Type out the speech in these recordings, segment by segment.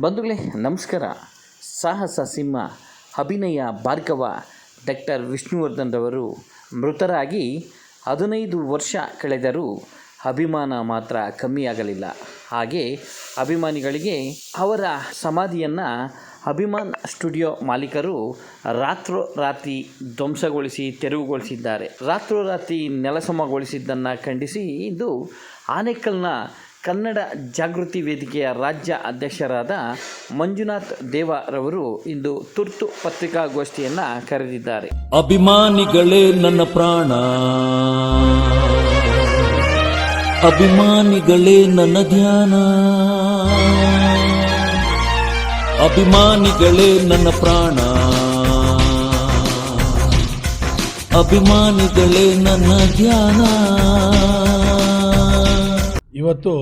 ಬಂಧುಗಳೇ, ನಮಸ್ಕಾರ. ಸಾಹಸ ಸಿಂಹ ಅಭಿನಯ ಭಾರ್ಗವ ಡಾಕ್ಟರ್ ವಿಷ್ಣುವರ್ಧನ್ ರವರು ಮೃತರಾಗಿ ಹದಿನೈದು ವರ್ಷ ಕಳೆದರೂ ಅಭಿಮಾನ ಮಾತ್ರ ಕಮ್ಮಿಯಾಗಲಿಲ್ಲ ಹಾಗೆ ಅಭಿಮಾನಿಗಳಿಗೆ ಅವರ ಸಮಾಧಿಯನ್ನು ಅಭಿಮಾನ್ ಸ್ಟುಡಿಯೋ ಮಾಲೀಕರು ರಾತ್ರೋರಾತ್ರಿ ಧ್ವಂಸಗೊಳಿಸಿ ತೆರವುಗೊಳಿಸಿದ್ದಾರೆ. ರಾತ್ರೋರಾತ್ರಿ ನೆಲಸಮಗೊಳಿಸಿದ್ದನ್ನು ಖಂಡಿಸಿ ಇದು ಆನೇಕಲ್ನ ಕನ್ನಡ ಜಾಗೃತಿ ವೇದಿಕೆಯ ರಾಜ್ಯ ಅಧ್ಯಕ್ಷರಾದ ಮಂಜುನಾಥ್ ದೇವರವರು ಇಂದು ತುರ್ತು ಪತ್ರಿಕಾಗೋಷ್ಠಿಯನ್ನು ಕರೆದಿದ್ದಾರೆ. ಅಭಿಮಾನಿಗಳೇ ನನ್ನ ಪ್ರಾಣ. ಅಭಿಮಾನಿಗಳೇ ನನ್ನ ಧ್ಯಾನ. ಅಭಿಮಾನಿಗಳೇ ನನ್ನ ಪ್ರಾಣ. ಅಭಿಮಾನಿಗಳೇ ನನ್ನ ಧ್ಯಾನ. ಇವತ್ತು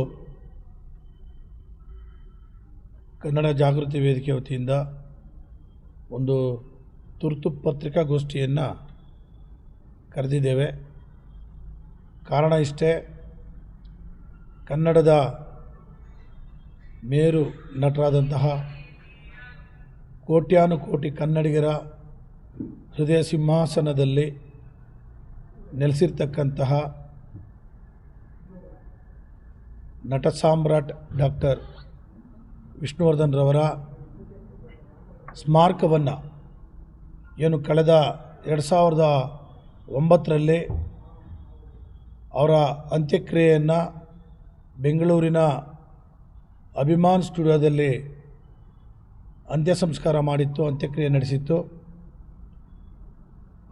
ಕನ್ನಡ ಜಾಗೃತಿ ವೇದಿಕೆ ವತಿಯಿಂದ ಒಂದು ತುರ್ತು ಪತ್ರಿಕಾಗೋಷ್ಠಿಯನ್ನು ಕರೆದಿದ್ದೇವೆ. ಕಾರಣ ಇಷ್ಟೇ, ಕನ್ನಡದ ಮೇರು ನಟರಾದಂತಹ ಕೋಟ್ಯಾನುಕೋಟಿ ಕನ್ನಡಿಗರ ಹೃದಯ ಸಿಂಹಾಸನದಲ್ಲಿ ನೆಲೆಸಿರ್ತಕ್ಕಂತಹ ನಟ ಸಾಮ್ರಾಟ್ ಡಾಕ್ಟರ್ ವಿಷ್ಣುವರ್ಧನ್ ರವರ ಸ್ಮಾರಕವನ್ನು ಏನು ಕಳೆದ ಎರಡು ಸಾವಿರದ ಒಂಬತ್ತರಲ್ಲಿ ಅವರ ಅಂತ್ಯಕ್ರಿಯೆಯನ್ನು ಬೆಂಗಳೂರಿನ ಅಭಿಮಾನ್ ಸ್ಟುಡಿಯೋದಲ್ಲಿ ಅಂತ್ಯ ಸಂಸ್ಕಾರ ಮಾಡಿತ್ತು, ಅಂತ್ಯಕ್ರಿಯೆ ನಡೆಸಿತ್ತು.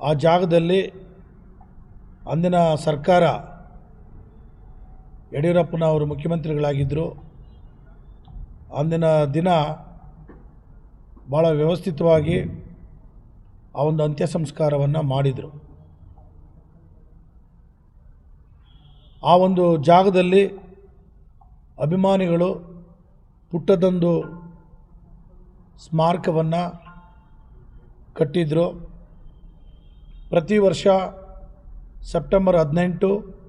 ಆ ಜಾಗದಲ್ಲಿ ಅಂದಿನ ಸರ್ಕಾರ ಯಡಿಯೂರಪ್ಪನವರು ಮುಖ್ಯಮಂತ್ರಿಗಳಾಗಿದ್ದರು ಅಂದಿನ ದಿನ ಭಾಳ ವ್ಯವಸ್ಥಿತವಾಗಿ ಆ ಒಂದು ಅಂತ್ಯ ಸಂಸ್ಕಾರವನ್ನು ಮಾಡಿದರು. ಆ ಒಂದು ಜಾಗದಲ್ಲಿ ಅಭಿಮಾನಿಗಳು ಪುಟ್ಟದೊಂದು ಸ್ಮಾರಕವನ್ನು ಕಟ್ಟಿದ್ರು. ಪ್ರತಿ ವರ್ಷ ಸೆಪ್ಟೆಂಬರ್ ಹದಿನೆಂಟು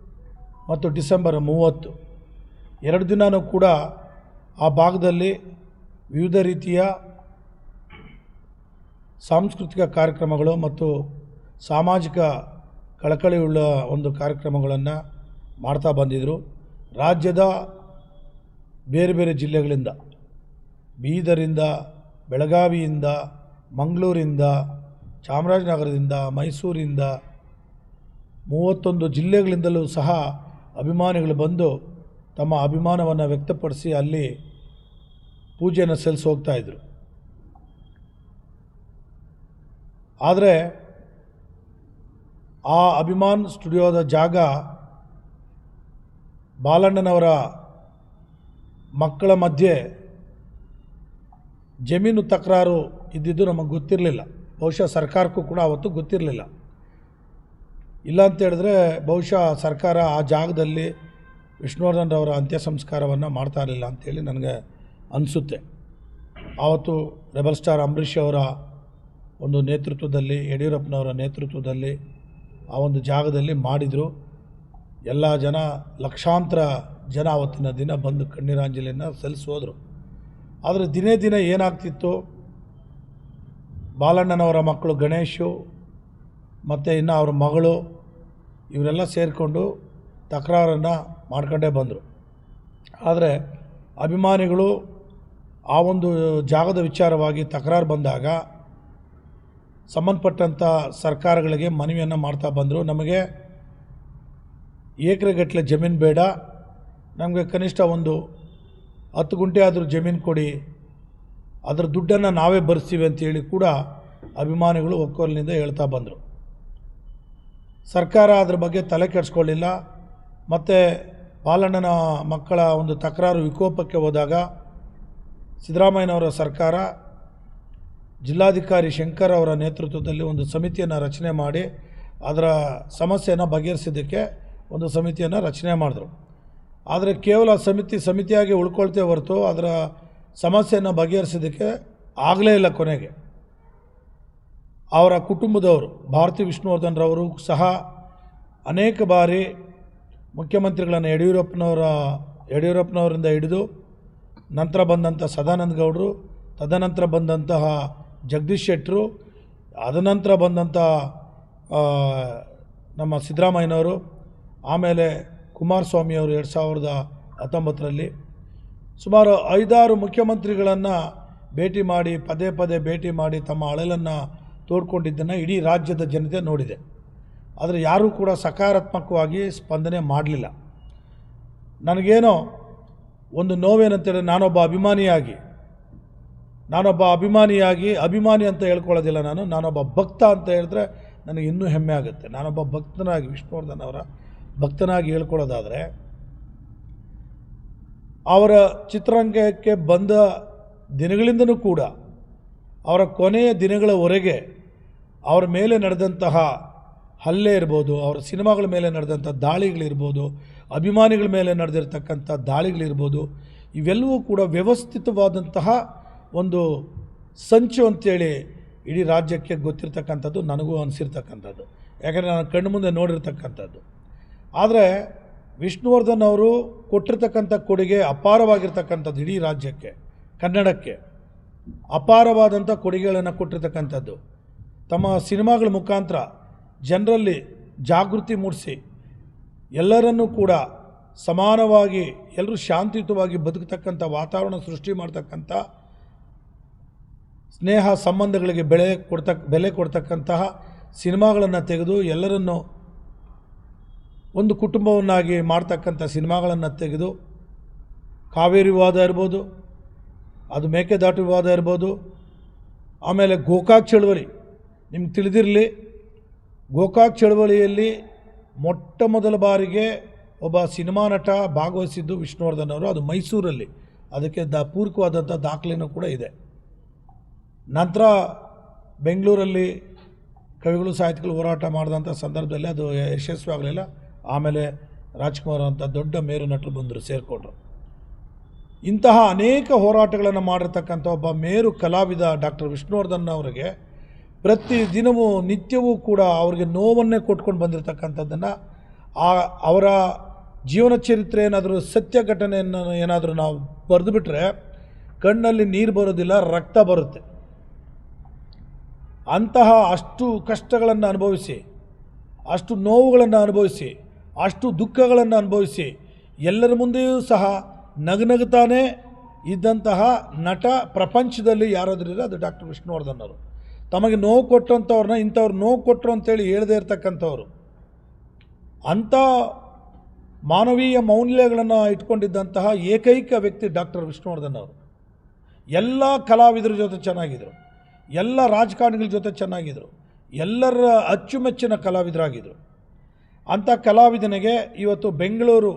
ಮತ್ತು ಡಿಸೆಂಬರ್ ಮೂವತ್ತು. ಎರಡು ದಿನವೂ ಕೂಡ ಆ ಭಾಗದಲ್ಲಿ ವಿವಿಧ ರೀತಿಯ ಸಾಂಸ್ಕೃತಿಕ ಕಾರ್ಯಕ್ರಮಗಳು ಮತ್ತು ಸಾಮಾಜಿಕ ಕಳಕಳಿಯುಳ್ಳ ಒಂದು ಕಾರ್ಯಕ್ರಮಗಳನ್ನು ಮಾಡ್ತಾ ಬಂದಿದ್ದರು ರಾಜ್ಯದ ಬೇರೆ ಬೇರೆ ಜಿಲ್ಲೆಗಳಿಂದ, ಬೀದರಿಂದ, ಬೆಳಗಾವಿಯಿಂದ, ಮಂಗಳೂರಿಂದ, ಚಾಮರಾಜನಗರದಿಂದ, ಮೈಸೂರಿಂದ ಮೂವತ್ತೊಂದು ಜಿಲ್ಲೆಗಳಿಂದಲೂ ಸಹ ಅಭಿಮಾನಿಗಳು ಬಂದು ತಮ್ಮ ಅಭಿಮಾನವನ್ನು ವ್ಯಕ್ತಪಡಿಸಿ ಅಲ್ಲಿ ಪೂಜೆಯನ್ನು ಸಲ್ಲಿಸಿ ಹೋಗ್ತಾಯಿದ್ರು ಆದರೆ ಆ ಅಭಿಮಾನ್ ಸ್ಟುಡಿಯೋದ ಜಾಗ ಬಾಲಣ್ಣನವರ ಮಕ್ಕಳ ಮಧ್ಯೆ ಜಮೀನು ತಕರಾರು ಇದ್ದಿದ್ದು ನಮಗೆ ಗೊತ್ತಿರಲಿಲ್ಲ. ಬಹುಶಃ ಸರ್ಕಾರಕ್ಕೂ ಕೂಡ ಅವತ್ತು ಗೊತ್ತಿರಲಿಲ್ಲ. ಇಲ್ಲ ಅಂತ ಹೇಳಿದ್ರೆ ಬಹುಶಃ ಸರ್ಕಾರ ಆ ಜಾಗದಲ್ಲಿ ವಿಷ್ಣುವರ್ಧನ್ ರವರ ಅಂತ್ಯ ಸಂಸ್ಕಾರವನ್ನು ಮಾಡ್ತಾ ಇರಲಿಲ್ಲ ಅಂತೇಳಿ ನನಗೆ ಅನಿಸುತ್ತೆ. ಆವತ್ತು ರೆಬಲ್ ಸ್ಟಾರ್ ಅಂಬರೀಷ್ ಅವರ ಒಂದು ನೇತೃತ್ವದಲ್ಲಿ, ಯಡಿಯೂರಪ್ಪನವರ ನೇತೃತ್ವದಲ್ಲಿ ಆ ಒಂದು ಜಾಗದಲ್ಲಿ ಮಾಡಿದರು. ಎಲ್ಲ ಜನ, ಲಕ್ಷಾಂತರ ಜನ ಆವತ್ತಿನ ದಿನ ಬಂದು ಕಣ್ಣೀರಾಂಜಲಿಯನ್ನು ಸಲ್ಲಿಸೋದ್ರು ಆದರೆ ದಿನೇ ದಿನ ಏನಾಗ್ತಿತ್ತು? ಬಾಲಣ್ಣನವರ ಮಕ್ಕಳು ಗಣೇಶು, ಮತ್ತು ಇನ್ನು ಅವ್ರ ಮಗಳು ಇವರೆಲ್ಲ ಸೇರಿಕೊಂಡು ತಕರಾರನ್ನು ಮಾಡ್ಕೊಂಡೇ ಬಂದರು. ಆದರೆ ಅಭಿಮಾನಿಗಳು ಆ ಒಂದು ಜಾಗದ ವಿಚಾರವಾಗಿ ತಕರಾರು ಬಂದಾಗ ಸಂಬಂಧಪಟ್ಟಂಥ ಸರ್ಕಾರಗಳಿಗೆ ಮನವಿಯನ್ನು ಮಾಡ್ತಾ ಬಂದರು. ನಮಗೆ ಏಕರೆಗಟ್ಟಲೆ ಜಮೀನು ಬೇಡ, ನಮಗೆ ಕನಿಷ್ಠ ಒಂದು ಹತ್ತು ಗುಂಟೆ ಆದರೂ ಜಮೀನು ಕೊಡಿ, ಅದರ ದುಡ್ಡನ್ನು ನಾವೇ ಭರಿಸ್ತೀವಿ ಅಂತೇಳಿ ಕೂಡ ಅಭಿಮಾನಿಗಳು ಒಕ್ಕೊಲಿನಿಂದ ಹೇಳ್ತಾ ಬಂದರು. ಸರ್ಕಾರ ಅದ್ರ ಬಗ್ಗೆ ತಲೆ ಕೆಡಿಸ್ಕೊಳ್ಳಿಲ್ಲ. ಮತ್ತು ಬಾಲಣ್ಣನ ಮಕ್ಕಳ ಒಂದು ತಕರಾರು ವಿಕೋಪಕ್ಕೆ ಹೋದಾಗ ಸಿದ್ದರಾಮಯ್ಯನವರ ಸರ್ಕಾರ ಜಿಲ್ಲಾಧಿಕಾರಿ ಶಂಕರ್ ಅವರ ನೇತೃತ್ವದಲ್ಲಿ ಒಂದು ಸಮಿತಿಯನ್ನು ರಚನೆ ಮಾಡಿ ಅದರ ಸಮಸ್ಯೆಯನ್ನು ಬಗೆಹರಿಸಿದ್ದಕ್ಕೆ ಒಂದು ಸಮಿತಿಯನ್ನು ರಚನೆ ಮಾಡಿದ್ರು. ಆದರೆ ಕೇವಲ ಸಮಿತಿ ಸಮಿತಿಯಾಗಿ ಉಳ್ಕೊಳ್ತೇ ಹೊರತು ಅದರ ಸಮಸ್ಯೆಯನ್ನು ಬಗೆಹರಿಸಿದ್ದಕ್ಕೆ ಆಗಲೇ ಇಲ್ಲ ಕೊನೆಗೆ. ಅವರ ಕುಟುಂಬದವರು, ಭಾರತಿ ವಿಷ್ಣುವರ್ಧನ್ ರವರು ಸಹ ಅನೇಕ ಬಾರಿ ಮುಖ್ಯಮಂತ್ರಿಗಳನ್ನು ಯಡಿಯೂರಪ್ಪನವರ, ಯಡಿಯೂರಪ್ಪನವರಿಂದ ಹಿಡಿದು ನಂತರ ಬಂದಂಥ ಸದಾನಂದ ಗೌಡರು, ತದನಂತರ ಬಂದಂತಹ ಜಗದೀಶ್ ಶೆಟ್ಟರು ಅದನಂತರ ಬಂದಂಥ ನಮ್ಮ ಸಿದ್ದರಾಮಯ್ಯನವರು, ಆಮೇಲೆ ಕುಮಾರಸ್ವಾಮಿಯವರು ಎರಡು ಸಾವಿರದ ಹತ್ತೊಂಬತ್ತರಲ್ಲಿ ಸುಮಾರು ಐದಾರು ಮುಖ್ಯಮಂತ್ರಿಗಳನ್ನು ಭೇಟಿ ಮಾಡಿ, ಪದೇ ಪದೇ ಭೇಟಿ ಮಾಡಿ ತಮ್ಮ ಅಳಲನ್ನು ತೋಡ್ಕೊಂಡಿದ್ದನ್ನು ಇಡೀ ರಾಜ್ಯದ ಜನತೆ ನೋಡಿದೆ. ಆದರೆ ಯಾರೂ ಕೂಡ ಸಕಾರಾತ್ಮಕವಾಗಿ ಸ್ಪಂದನೆ ಮಾಡಲಿಲ್ಲ. ನನಗೇನೋ ಒಂದು ನೋವೇನಂತೇಳಿ ನಾನೊಬ್ಬ ಅಭಿಮಾನಿಯಾಗಿ ನಾನೊಬ್ಬ ಅಭಿಮಾನಿಯಾಗಿ ಅಭಿಮಾನಿ ಅಂತ ಹೇಳ್ಕೊಳ್ಳೋದಿಲ್ಲ ನಾನು, ನಾನೊಬ್ಬ ಭಕ್ತ ಅಂತ ಹೇಳಿದ್ರೆ ನನಗೆ ಇನ್ನೂ ಹೆಮ್ಮೆ ಆಗುತ್ತೆ. ನಾನೊಬ್ಬ ಭಕ್ತನಾಗಿ, ವಿಷ್ಣುವರ್ಧನ್ ಅವರ ಭಕ್ತನಾಗಿ ಹೇಳ್ಕೊಳ್ಳೋದಾದರೆ, ಅವರ ಚಿತ್ರರಂಗಕ್ಕೆ ಬಂದ ದಿನಗಳಿಂದನೂ ಕೂಡ, ಅವರ ಕೊನೆಯ ದಿನಗಳವರೆಗೆ ಅವರ ಮೇಲೆ ನಡೆದಂತಹ ಹಲ್ಲೆ ಇರ್ಬೋದು, ಅವರ ಸಿನಿಮಾಗಳ ಮೇಲೆ ನಡೆದಂಥ ದಾಳಿಗಳಿರ್ಬೋದು, ಅಭಿಮಾನಿಗಳ ಮೇಲೆ ನಡೆದಿರ್ತಕ್ಕಂಥ ದಾಳಿಗಳಿರ್ಬೋದು, ಇವೆಲ್ಲವೂ ಕೂಡ ವ್ಯವಸ್ಥಿತವಾದಂತಹ ಒಂದು ಸಂಚು ಅಂತೇಳಿ ಇಡೀ ರಾಜ್ಯಕ್ಕೆ ಗೊತ್ತಿರ್ತಕ್ಕಂಥದ್ದು, ನನಗೂ ಅನಿಸಿರ್ತಕ್ಕಂಥದ್ದು. ಯಾಕಂದರೆ ನಾನು ಕಣ್ಣು ಮುಂದೆ ನೋಡಿರ್ತಕ್ಕಂಥದ್ದು. ಆದರೆ ವಿಷ್ಣುವರ್ಧನ್ ಅವರು ಕೊಟ್ಟಿರ್ತಕ್ಕಂಥ ಕೊಡುಗೆ ಅಪಾರವಾಗಿರ್ತಕ್ಕಂಥದ್ದು ಇಡೀ ರಾಜ್ಯಕ್ಕೆ, ಕನ್ನಡಕ್ಕೆ. ಅಪಾರವಾದಂಥ ಕೊಡುಗೆಗಳನ್ನು ಕೊಟ್ಟಿರ್ತಕ್ಕಂಥದ್ದು. ತಮ್ಮ ಸಿನಿಮಾಗಳ ಮುಖಾಂತರ ಜನರಲ್ಲಿ ಜಾಗೃತಿ ಮೂಡಿಸಿ ಎಲ್ಲರನ್ನೂ ಕೂಡ ಸಮಾನವಾಗಿ, ಎಲ್ಲರೂ ಶಾಂತಿಯುತವಾಗಿ ಬದುಕತಕ್ಕಂಥ ವಾತಾವರಣ ಸೃಷ್ಟಿ ಮಾಡ್ತಕ್ಕಂಥ ಸ್ನೇಹ ಸಂಬಂಧಗಳಿಗೆ ಬೆಳೆ ಕೊಡ್ತಕ್ಕ ಬೆಲೆ ಕೊಡ್ತಕ್ಕಂತಹ ಸಿನಿಮಾಗಳನ್ನು ತೆಗೆದು ಎಲ್ಲರನ್ನು ಒಂದು ಕುಟುಂಬವನ್ನಾಗಿ ಮಾಡ್ತಕ್ಕಂಥ ಸಿನಿಮಾಗಳನ್ನು ತೆಗೆದು, ಕಾವೇರಿ ವಿವಾದ ಇರ್ಬೋದು, ಅದು ಮೇಕೆದಾಟು ವಿವಾದ ಇರ್ಬೋದು, ಆಮೇಲೆ ಗೋಕಾಕ್ ಚಳವಳಿ. ನಿಮ್ಗೆ ತಿಳಿದಿರಲಿ, ಗೋಕಾಕ್ ಚಳವಳಿಯಲ್ಲಿ ಮೊಟ್ಟ ಮೊದಲ ಬಾರಿಗೆ ಒಬ್ಬ ಸಿನಿಮಾ ನಟ ಭಾಗವಹಿಸಿದ್ದು ವಿಷ್ಣುವರ್ಧನ್ ಅವರು, ಅದು ಮೈಸೂರಲ್ಲಿ. ಅದಕ್ಕೆ ದ ಪೂರಕವಾದಂಥ ದಾಖಲೆನೂ ಕೂಡ ಇದೆ. ನಂತರ ಬೆಂಗಳೂರಲ್ಲಿ ಕವಿಗಳು ಸಾಹಿತಿಗಳು ಹೋರಾಟ ಮಾಡಿದಂಥ ಸಂದರ್ಭದಲ್ಲಿ ಅದು ಯಶಸ್ವಿ ಆಗಲಿಲ್ಲ ಆಮೇಲೆ ರಾಜ್ಕುಮಾರ್ ಅಂತ ದೊಡ್ಡ ಮೇರು ನಟರು ಬಂದರು, ಸೇರಿಕೊಂಡ್ರು. ಇಂತಹ ಅನೇಕ ಹೋರಾಟಗಳನ್ನು ಮಾಡಿರ್ತಕ್ಕಂಥ ಒಬ್ಬ ಮೇರು ಕಲಾವಿದ ಡಾಕ್ಟರ್ ವಿಷ್ಣುವರ್ಧನ್ ಅವರಿಗೆ ಪ್ರತಿ ದಿನವೂ ನಿತ್ಯವೂ ಕೂಡ ಅವ್ರಿಗೆ ನೋವನ್ನೇ ಕೊಟ್ಕೊಂಡು ಬಂದಿರತಕ್ಕಂಥದ್ದನ್ನು ಆ ಅವರ ಜೀವನ ಚರಿತ್ರೆ ಏನಾದರೂ ಸತ್ಯ ಘಟನೆಯನ್ನು ಏನಾದರೂ ನಾವು ಬರೆದು ಬಿಟ್ಟರೆ ಕಣ್ಣಲ್ಲಿ ನೀರು ಬರೋದಿಲ್ಲ, ರಕ್ತ ಬರುತ್ತೆ. ಅಂತಹ ಅಷ್ಟು ಕಷ್ಟಗಳನ್ನು ಅನುಭವಿಸಿ, ಅಷ್ಟು ನೋವುಗಳನ್ನು ಅನುಭವಿಸಿ, ಅಷ್ಟು ದುಃಖಗಳನ್ನು ಅನುಭವಿಸಿ ಎಲ್ಲರ ಮುಂದೆಯೂ ಸಹ ನಗನಗುತ್ತಾನೆ ಇದ್ದಂತಹ ನಟ ಪ್ರಪಂಚದಲ್ಲಿ ಯಾರಾದರೂ ಅದು ಡಾಕ್ಟರ್ ವಿಷ್ಣುವರ್ಧನ್ ಅವರು. ತಮಗೆ ನೋವು ಕೊಟ್ಟಂಥವ್ರನ್ನ ಇಂಥವ್ರು ನೋವು ಕೊಟ್ಟರು ಅಂತೇಳಿ ಹೇಳದೇ ಇರ್ತಕ್ಕಂಥವ್ರು. ಅಂಥ ಮಾನವೀಯ ಮೌಲ್ಯಗಳನ್ನು ಇಟ್ಕೊಂಡಿದ್ದಂತಹ ಏಕೈಕ ವ್ಯಕ್ತಿ ಡಾಕ್ಟರ್ ವಿಷ್ಣುವರ್ಧನ್ ಅವರು. ಎಲ್ಲ ಕಲಾವಿದರ ಜೊತೆ ಚೆನ್ನಾಗಿದ್ದರು ಎಲ್ಲ ರಾಜಕಾರಣಿಗಳ ಜೊತೆ ಚೆನ್ನಾಗಿದ್ದರು ಎಲ್ಲರ ಅಚ್ಚುಮೆಚ್ಚಿನ ಕಲಾವಿದರಾಗಿದ್ದರು ಅಂಥ ಕಲಾವಿದನಿಗೆ ಇವತ್ತು ಬೆಂಗಳೂರು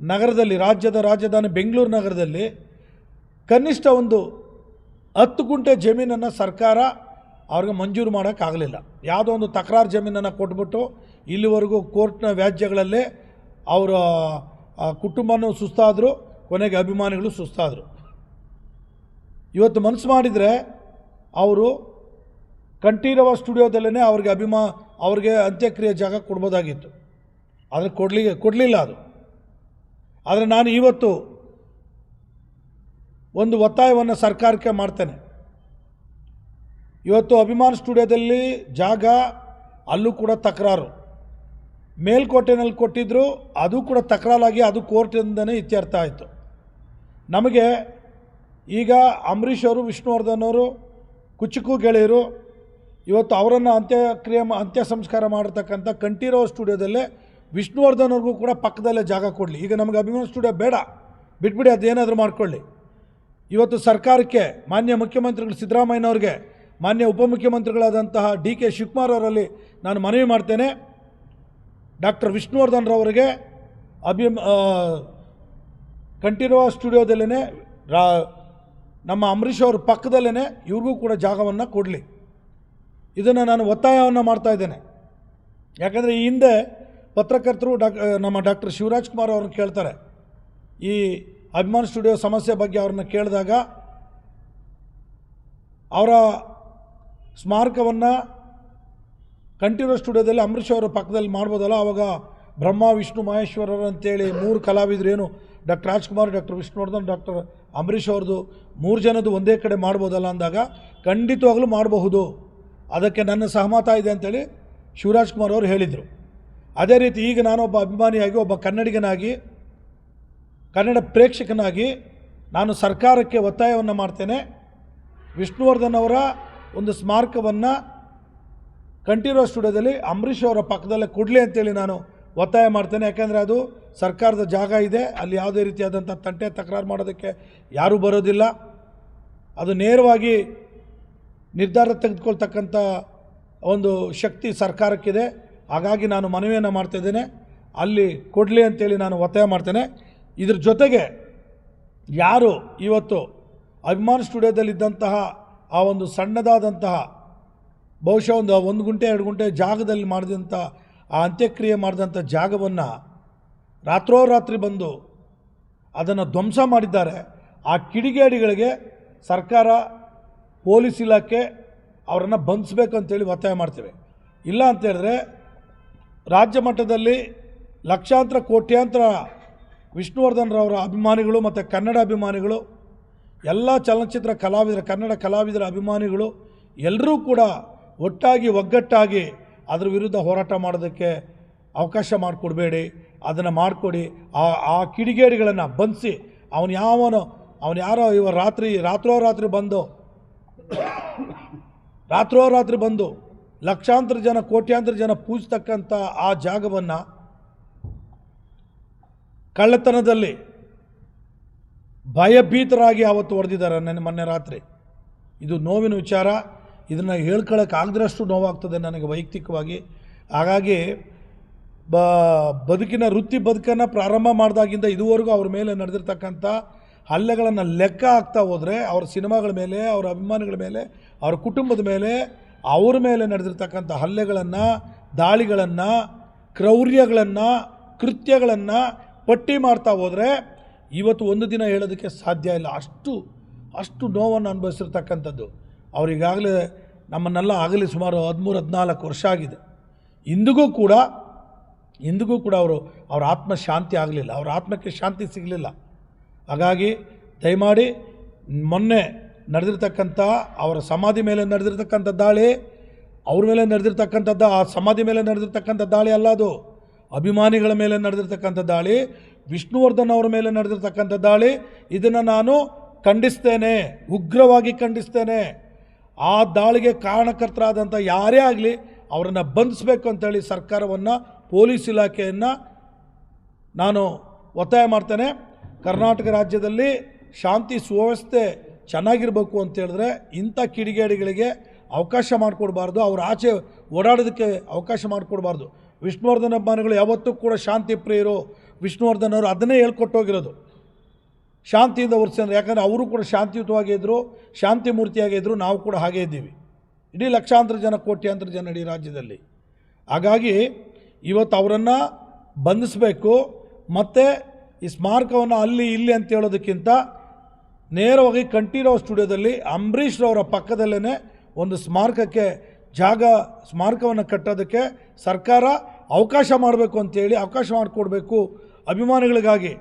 ನಗರದಲ್ಲಿ, ರಾಜ್ಯದ ರಾಜಧಾನಿ ಬೆಂಗಳೂರು ನಗರದಲ್ಲಿ ಕನಿಷ್ಠ ಒಂದು ಹತ್ತು ಗುಂಟೆ ಜಮೀನನ್ನು ಸರ್ಕಾರ ಅವ್ರಿಗೆ ಮಂಜೂರು ಮಾಡೋಕ್ಕಾಗಲಿಲ್ಲ ಯಾವುದೋ ಒಂದು ತಕರಾರು ಜಮೀನನ್ನು ಕೊಟ್ಬಿಟ್ಟು ಇಲ್ಲಿವರೆಗೂ ಕೋರ್ಟ್ನ ವ್ಯಾಜ್ಯಗಳಲ್ಲೇ ಅವರ ಕುಟುಂಬನೂ ಸುಸ್ತಾದರು, ಕೊನೆಗೆ ಅಭಿಮಾನಿಗಳು ಸುಸ್ತಾದರು. ಇವತ್ತು ಮನಸ್ಸು ಮಾಡಿದರೆ ಅವರು ಕಂಠೀರವ ಸ್ಟುಡಿಯೋದಲ್ಲೇ ಅವ್ರಿಗೆ ಅಭಿಮಾ, ಅವ್ರಿಗೆ ಅಂತ್ಯಕ್ರಿಯೆ ಜಾಗ ಕೊಡ್ಬೋದಾಗಿತ್ತು. ಆದರೆ ಕೊಡಲಿ ಕೊಡಲಿಲ್ಲ ಅದು. ಆದರೆ ನಾನು ಇವತ್ತು ಒಂದು ಒತ್ತಾಯವನ್ನು ಸರ್ಕಾರಕ್ಕೆ ಮಾಡ್ತೇನೆ. ಇವತ್ತು ಅಭಿಮಾನ್ ಸ್ಟುಡಿಯೋದಲ್ಲಿ ಜಾಗ ಅಲ್ಲೂ ಕೂಡ ತಕರಾರು. ಮೇಲ್ಕೋಟೆನಲ್ಲಿ ಕೊಟ್ಟಿದ್ದರು ಅದು ಕೂಡ ತಕರಾರಾಗಿ ಅದು ಕೋರ್ಟಿಂದನೇ ಇತ್ಯರ್ಥ ಆಯಿತು. ನಮಗೆ ಈಗ ಅಂಬರೀಷ್ ಅವರು, ವಿಷ್ಣುವರ್ಧನ್ ಅವರು, ಕುಚುಕು ಗೆಳೆಯರು, ಇವತ್ತು ಅವರನ್ನು ಅಂತ್ಯಕ್ರಿಯೆ ಅಂತ್ಯ ಸಂಸ್ಕಾರ ಮಾಡಿರ್ತಕ್ಕಂಥ ಕಂಠೀರವ ಸ್ಟುಡಿಯೋದಲ್ಲೇ ವಿಷ್ಣುವರ್ಧನ್ ಅವ್ರಿಗೂ ಕೂಡ ಪಕ್ಕದಲ್ಲೇ ಜಾಗ ಕೊಡಲಿ. ಈಗ ನಮಗೆ ಅಭಿಮಾನ ಸ್ಟುಡಿಯೋ ಬೇಡ. ಬಿಟ್ಬಿಡಿ, ಅದೇನಾದರೂ ಮಾಡ್ಕೊಳ್ಳಿ. ಇವತ್ತು ಸರ್ಕಾರಕ್ಕೆ, ಮಾನ್ಯ ಮುಖ್ಯಮಂತ್ರಿಗಳು ಸಿದ್ದರಾಮಯ್ಯನವ್ರಿಗೆ ಮಾನ್ಯ ಉಪಮುಖ್ಯಮಂತ್ರಿಗಳಾದಂತಹ ಡಿ ಕೆ ಶಿವಕುಮಾರ್ ಅವರಲ್ಲಿ ನಾನು ಮನವಿ ಮಾಡ್ತೇನೆ. ಡಾಕ್ಟರ್ ವಿಷ್ಣುವರ್ಧನ್ ರವರಿಗೆ ಅಭಿ ಕಂಠೀರವ ಸ್ಟುಡಿಯೋದಲ್ಲೇ ರಾ, ನಮ್ಮ ಅಂಬರೀಷ್ ಅವ್ರ ಪಕ್ಕದಲ್ಲೇ ಇವ್ರಿಗೂ ಕೂಡ ಜಾಗವನ್ನು ಕೊಡಲಿ. ಇದನ್ನು ನಾನು ಒತ್ತಾಯವನ್ನು ಮಾಡ್ತಾ ಇದ್ದೇನೆ. ಯಾಕಂದರೆ ಈ ಹಿಂದೆ ಪತ್ರಕರ್ತರು ಡಾಕ್ ನಮ್ಮ ಡಾಕ್ಟರ್ ಶಿವರಾಜ್ ಕುಮಾರ್ ಅವ್ರನ್ನ ಕೇಳ್ತಾರೆ. ಈ ಅಭಿಮಾನ್ ಸ್ಟುಡಿಯೋ ಸಮಸ್ಯೆ ಬಗ್ಗೆ ಅವ್ರನ್ನ ಕೇಳಿದಾಗ ಅವರ ಸ್ಮಾರಕವನ್ನು ಕಂಠೀರೋ ಸ್ಟುಡಿಯೋದಲ್ಲಿ ಅಂಬರೀಷ್ ಅವರ ಪಕ್ಕದಲ್ಲಿ ಮಾಡ್ಬೋದಲ್ಲ? ಆವಾಗ ಬ್ರಹ್ಮ, ವಿಷ್ಣು, ಮಹೇಶ್ವರರು ಅಂತೇಳಿ ಮೂರು ಕಲಾವಿದರು ಏನು? Doctor Rajkumar, doctor Vishnuvardhan, doctor Ambareesh ಅವ್ರದ್ದು ಮೂರು ಜನದ್ದು ಒಂದೇ ಕಡೆ ಮಾಡ್ಬೋದಲ್ಲ ಅಂದಾಗ ಖಂಡಿತವಾಗಲೂ ಮಾಡಬಹುದು. ಅದಕ್ಕೆ ನನ್ನ ಸಹಮತ ಇದೆ ಅಂತೇಳಿ ಶಿವರಾಜ್ ಕುಮಾರ್ ಅವರು ಹೇಳಿದರು. ಅದೇ ರೀತಿ ಈಗ ನಾನೊಬ್ಬ ಅಭಿಮಾನಿಯಾಗಿ, ಒಬ್ಬ ಕನ್ನಡಿಗನಾಗಿ, ಕನ್ನಡ ಪ್ರೇಕ್ಷಕನಾಗಿ ನಾನು ಸರ್ಕಾರಕ್ಕೆ ಒತ್ತಾಯವನ್ನು ಮಾಡ್ತೇನೆ. ವಿಷ್ಣುವರ್ಧನ್ ಅವರ ಒಂದು ಸ್ಮಾರಕವನ್ನು ಕಂಠೀರೋ ಸ್ಟುಡಿಯೋದಲ್ಲಿ ಅಂಬರೀಷ್ ಅವರ ಪಕ್ಕದಲ್ಲೇ ಕೊಡಲಿ ಅಂತೇಳಿ ನಾನು ಒತ್ತಾಯ ಮಾಡ್ತೇನೆ. ಯಾಕೆಂದರೆ ಅದು ಸರ್ಕಾರದ ಜಾಗ ಇದೆ. ಅಲ್ಲಿ ಯಾವುದೇ ರೀತಿಯಾದಂಥ ತಂಟೆ ತಕರಾರು ಮಾಡೋದಕ್ಕೆ ಯಾರೂ ಬರೋದಿಲ್ಲ. ಅದು ನೇರವಾಗಿ ನಿರ್ಧಾರ ತೆಗೆದುಕೊಳ್ತಕ್ಕಂಥ ಒಂದು ಶಕ್ತಿ ಸರ್ಕಾರಕ್ಕಿದೆ. ಹಾಗಾಗಿ ನಾನು ಮನವಿಯನ್ನು ಮಾಡ್ತಾಯಿದ್ದೇನೆ ಅಲ್ಲಿ ಕೊಡಲಿ ಅಂತೇಳಿ ನಾನು ಒತ್ತಾಯ ಮಾಡ್ತೇನೆ. ಇದ್ರ ಜೊತೆಗೆ ಯಾರು ಇವತ್ತು ಅಭಿಮಾನ್ ಸ್ಟುಡಿಯೋದಲ್ಲಿದ್ದಂತಹ ಆ ಒಂದು ಸಣ್ಣದಾದಂತಹ ಬಹುಶಃ ಒಂದು ಒಂದು ಗುಂಟೆ, ಎರಡು ಗುಂಟೆ ಜಾಗದಲ್ಲಿ ಮಾಡಿದಂಥ ಆ ಅಂತ್ಯಕ್ರಿಯೆ ಮಾಡಿದಂಥ ಜಾಗವನ್ನು ರಾತ್ರೋರಾತ್ರಿ ಬಂದು ಅದನ್ನು ಧ್ವಂಸ ಮಾಡಿದ್ದಾರೆ. ಆ ಕಿಡಿಗೇಡಿಗಳಿಗೆ ಸರ್ಕಾರ, ಪೊಲೀಸ್ ಇಲಾಖೆ ಅವರನ್ನು ಬಂಧಿಸಬೇಕು ಅಂತೇಳಿ ಒತ್ತಾಯ ಮಾಡ್ತೇವೆ. ಇಲ್ಲ ಅಂತ ಹೇಳಿದ್ರೆ ರಾಜ್ಯ ಮಟ್ಟದಲ್ಲಿ ಲಕ್ಷಾಂತರ, ಕೋಟ್ಯಾಂತರ ವಿಷ್ಣುವರ್ಧನ್ರವರ ಅಭಿಮಾನಿಗಳು ಮತ್ತು ಕನ್ನಡ ಅಭಿಮಾನಿಗಳು ಎಲ್ಲ ಚಲನಚಿತ್ರ ಕಲಾವಿದರ, ಕನ್ನಡ ಕಲಾವಿದರ ಅಭಿಮಾನಿಗಳು ಎಲ್ಲರೂ ಕೂಡ ಒಟ್ಟಾಗಿ, ಒಗ್ಗಟ್ಟಾಗಿ ಅದರ ವಿರುದ್ಧ ಹೋರಾಟ ಮಾಡೋದಕ್ಕೆ ಅವಕಾಶ ಮಾಡಿಕೊಡ್ಬೇಡಿ, ಅದನ್ನು ಮಾಡಿಕೊಡಿ, ಆ ಆ ಕಿಡಿಗೇಡಿಗಳನ್ನು ಬಂಧಿಸಿ, ಅವನು ಯಾವನು, ಅವನು ಯಾರೋ ಇವ ರಾತ್ರಿ, ರಾತ್ರೋರಾತ್ರಿ ಬಂದು ರಾತ್ರೋರಾತ್ರಿ ಬಂದು ಲಕ್ಷಾಂತರ ಜನ, ಕೋಟ್ಯಾಂತರ ಜನ ಪೂಜಿಸ್ತಕ್ಕಂಥ ಆ ಜಾಗವನ್ನು ಕಳ್ಳತನದಲ್ಲಿ ಭಯಭೀತರಾಗಿ ಅವತ್ತು ಹೊಡೆದಿದ್ದಾರೆ ನನ್ನ ಮೊನ್ನೆ ರಾತ್ರಿ. ಇದು ನೋವಿನ ವಿಚಾರ. ಇದನ್ನು ಹೇಳ್ಕೊಳ್ಳೋಕೆ ಆಗದಷ್ಟು ನೋವಾಗ್ತದೆ ನನಗೆ ವೈಯಕ್ತಿಕವಾಗಿ. ಹಾಗಾಗಿ ಬ ಬದುಕಿನ ವೃತ್ತಿ ಬದುಕನ್ನು ಪ್ರಾರಂಭ ಮಾಡಿದಾಗಿಂದ ಇದುವರೆಗೂ ಅವ್ರ ಮೇಲೆ ನಡೆದಿರ್ತಕ್ಕಂಥ ಹಲ್ಲೆಗಳನ್ನು ಲೆಕ್ಕ ಹಾಕ್ತಾ ಹೋದರೆ ಅವ್ರ ಸಿನಿಮಾಗಳ ಮೇಲೆ, ಅವರ ಅಭಿಮಾನಿಗಳ ಮೇಲೆ, ಅವ್ರ ಕುಟುಂಬದ ಮೇಲೆ, ಅವ್ರ ಮೇಲೆ ನಡೆದಿರ್ತಕ್ಕಂಥ ಹಲ್ಲೆಗಳನ್ನು, ದಾಳಿಗಳನ್ನು, ಕ್ರೌರ್ಯಗಳನ್ನು, ಕೃತ್ಯಗಳನ್ನು ಪಟ್ಟಿ ಮಾಡ್ತಾ ಹೋದರೆ ಇವತ್ತು ಒಂದು ದಿನ ಹೇಳೋದಕ್ಕೆ ಸಾಧ್ಯ ಇಲ್ಲ. ಅಷ್ಟು ಅಷ್ಟು ನೋವನ್ನು ಅನುಭವಿಸಿರ್ತಕ್ಕಂಥದ್ದು. ಅವರಿಗಾಗಲೇ ನಮ್ಮನ್ನೆಲ್ಲ ಆಗಲಿ ಸುಮಾರು ಹದಿಮೂರು, ಹದಿನಾಲ್ಕು ವರ್ಷ ಆಗಿದೆ. ಇಂದಿಗೂ ಕೂಡ ಇಂದಿಗೂ ಕೂಡ ಅವರು, ಅವರ ಆತ್ಮ ಶಾಂತಿ ಆಗಲಿಲ್ಲ. ಅವರ ಆತ್ಮಕ್ಕೆ ಶಾಂತಿ ಸಿಗಲಿಲ್ಲ. ಹಾಗಾಗಿ ದಯಮಾಡಿ ಮೊನ್ನೆ ನಡೆದಿರ್ತಕ್ಕಂಥ, ಅವರ ಸಮಾಧಿ ಮೇಲೆ ನಡೆದಿರ್ತಕ್ಕಂಥ ದಾಳಿ, ಅವ್ರ ಮೇಲೆ ನಡೆದಿರ್ತಕ್ಕಂಥದ್ದು, ಆ ಸಮಾಧಿ ಮೇಲೆ ನಡೆದಿರ್ತಕ್ಕಂಥ ದಾಳಿ ಅಲ್ಲ ಅದು. ಅಭಿಮಾನಿಗಳ ಮೇಲೆ ನಡೆದಿರ್ತಕ್ಕಂಥ ದಾಳಿ ವಿಷ್ಣುವರ್ಧನ್ ಅವರ ಮೇಲೆ ನಡೆದಿರ್ತಕ್ಕಂಥ ದಾಳಿ, ಇದನ್ನು ನಾನು ಖಂಡಿಸ್ತೇನೆ, ಉಗ್ರವಾಗಿ ಖಂಡಿಸ್ತೇನೆ. ಆ ದಾಳಿಗೆ ಕಾರಣಕರ್ತರಾದಂಥ ಯಾರೇ ಆಗಲಿ ಅವರನ್ನು ಬಂಧಿಸಬೇಕು ಅಂತೇಳಿ ಸರ್ಕಾರವನ್ನು, ಪೊಲೀಸ್ ಇಲಾಖೆಯನ್ನು ನಾನು ಒತ್ತಾಯ ಮಾಡ್ತೇನೆ. ಕರ್ನಾಟಕ ರಾಜ್ಯದಲ್ಲಿ ಶಾಂತಿ ಸುವ್ಯವಸ್ಥೆ ಚೆನ್ನಾಗಿರಬೇಕು ಅಂತ ಹೇಳಿದ್ರೆ ಇಂಥ ಕಿಡಿಗೇಡಿಗಳಿಗೆ ಅವಕಾಶ ಮಾಡಿಕೊಡ್ಬಾರ್ದು, ಅವ್ರ ಆಚೆ ಓಡಾಡೋದಕ್ಕೆ ಅವಕಾಶ ಮಾಡಿಕೊಡ್ಬಾರ್ದು. ವಿಷ್ಣುವರ್ಧನ್ ಅಭಿಮಾನಿಗಳು ಯಾವತ್ತೂ ಕೂಡ ಶಾಂತಿ ಪ್ರಿಯರು ವಿಷ್ಣುವರ್ಧನ್ ಅವರು ಅದನ್ನೇ ಹೇಳ್ಕೊಟ್ಟೋಗಿರೋದು. ಶಾಂತಿಯಿಂದ ಉರ್ಸಂದ್ರೆ ಯಾಕಂದರೆ ಅವರು ಕೂಡ ಶಾಂತಿಯುತವಾಗಿ ಇದ್ದರು ಶಾಂತಿ ಮೂರ್ತಿಯಾಗಿದ್ದರು ನಾವು ಕೂಡ ಹಾಗೇ ಇದ್ದೀವಿ. ಇಡೀ ಲಕ್ಷಾಂತರ ಜನ, ಕೋಟ್ಯಾಂತರ ಜನ ಇಡೀ ರಾಜ್ಯದಲ್ಲಿ. ಹಾಗಾಗಿ ಇವತ್ತು ಅವರನ್ನು ಬಂಧಿಸಬೇಕು. ಮತ್ತು ಈ ಸ್ಮಾರಕವನ್ನು ಅಲ್ಲಿ ಇಲ್ಲಿ ಅಂತ ಹೇಳೋದಕ್ಕಿಂತ ನೇರವಾಗಿ ಕಂಠೀರವ ಸ್ಟುಡಿಯೋದಲ್ಲಿ ಅಂಬರೀಷ್ರವರ ಪಕ್ಕದಲ್ಲೇ ಒಂದು ಸ್ಮಾರಕಕ್ಕೆ ಜಾಗ, ಸ್ಮಾರಕವನ್ನು ಕಟ್ಟೋದಕ್ಕೆ ಸರ್ಕಾರ ಅವಕಾಶ ಮಾಡಬೇಕು ಅಂತೇಳಿ ಅವಕಾಶ ಮಾಡಿಕೊಡ್ಬೇಕು ಅಭಿಮಾನಿಗಳಿಗಾಗಿ.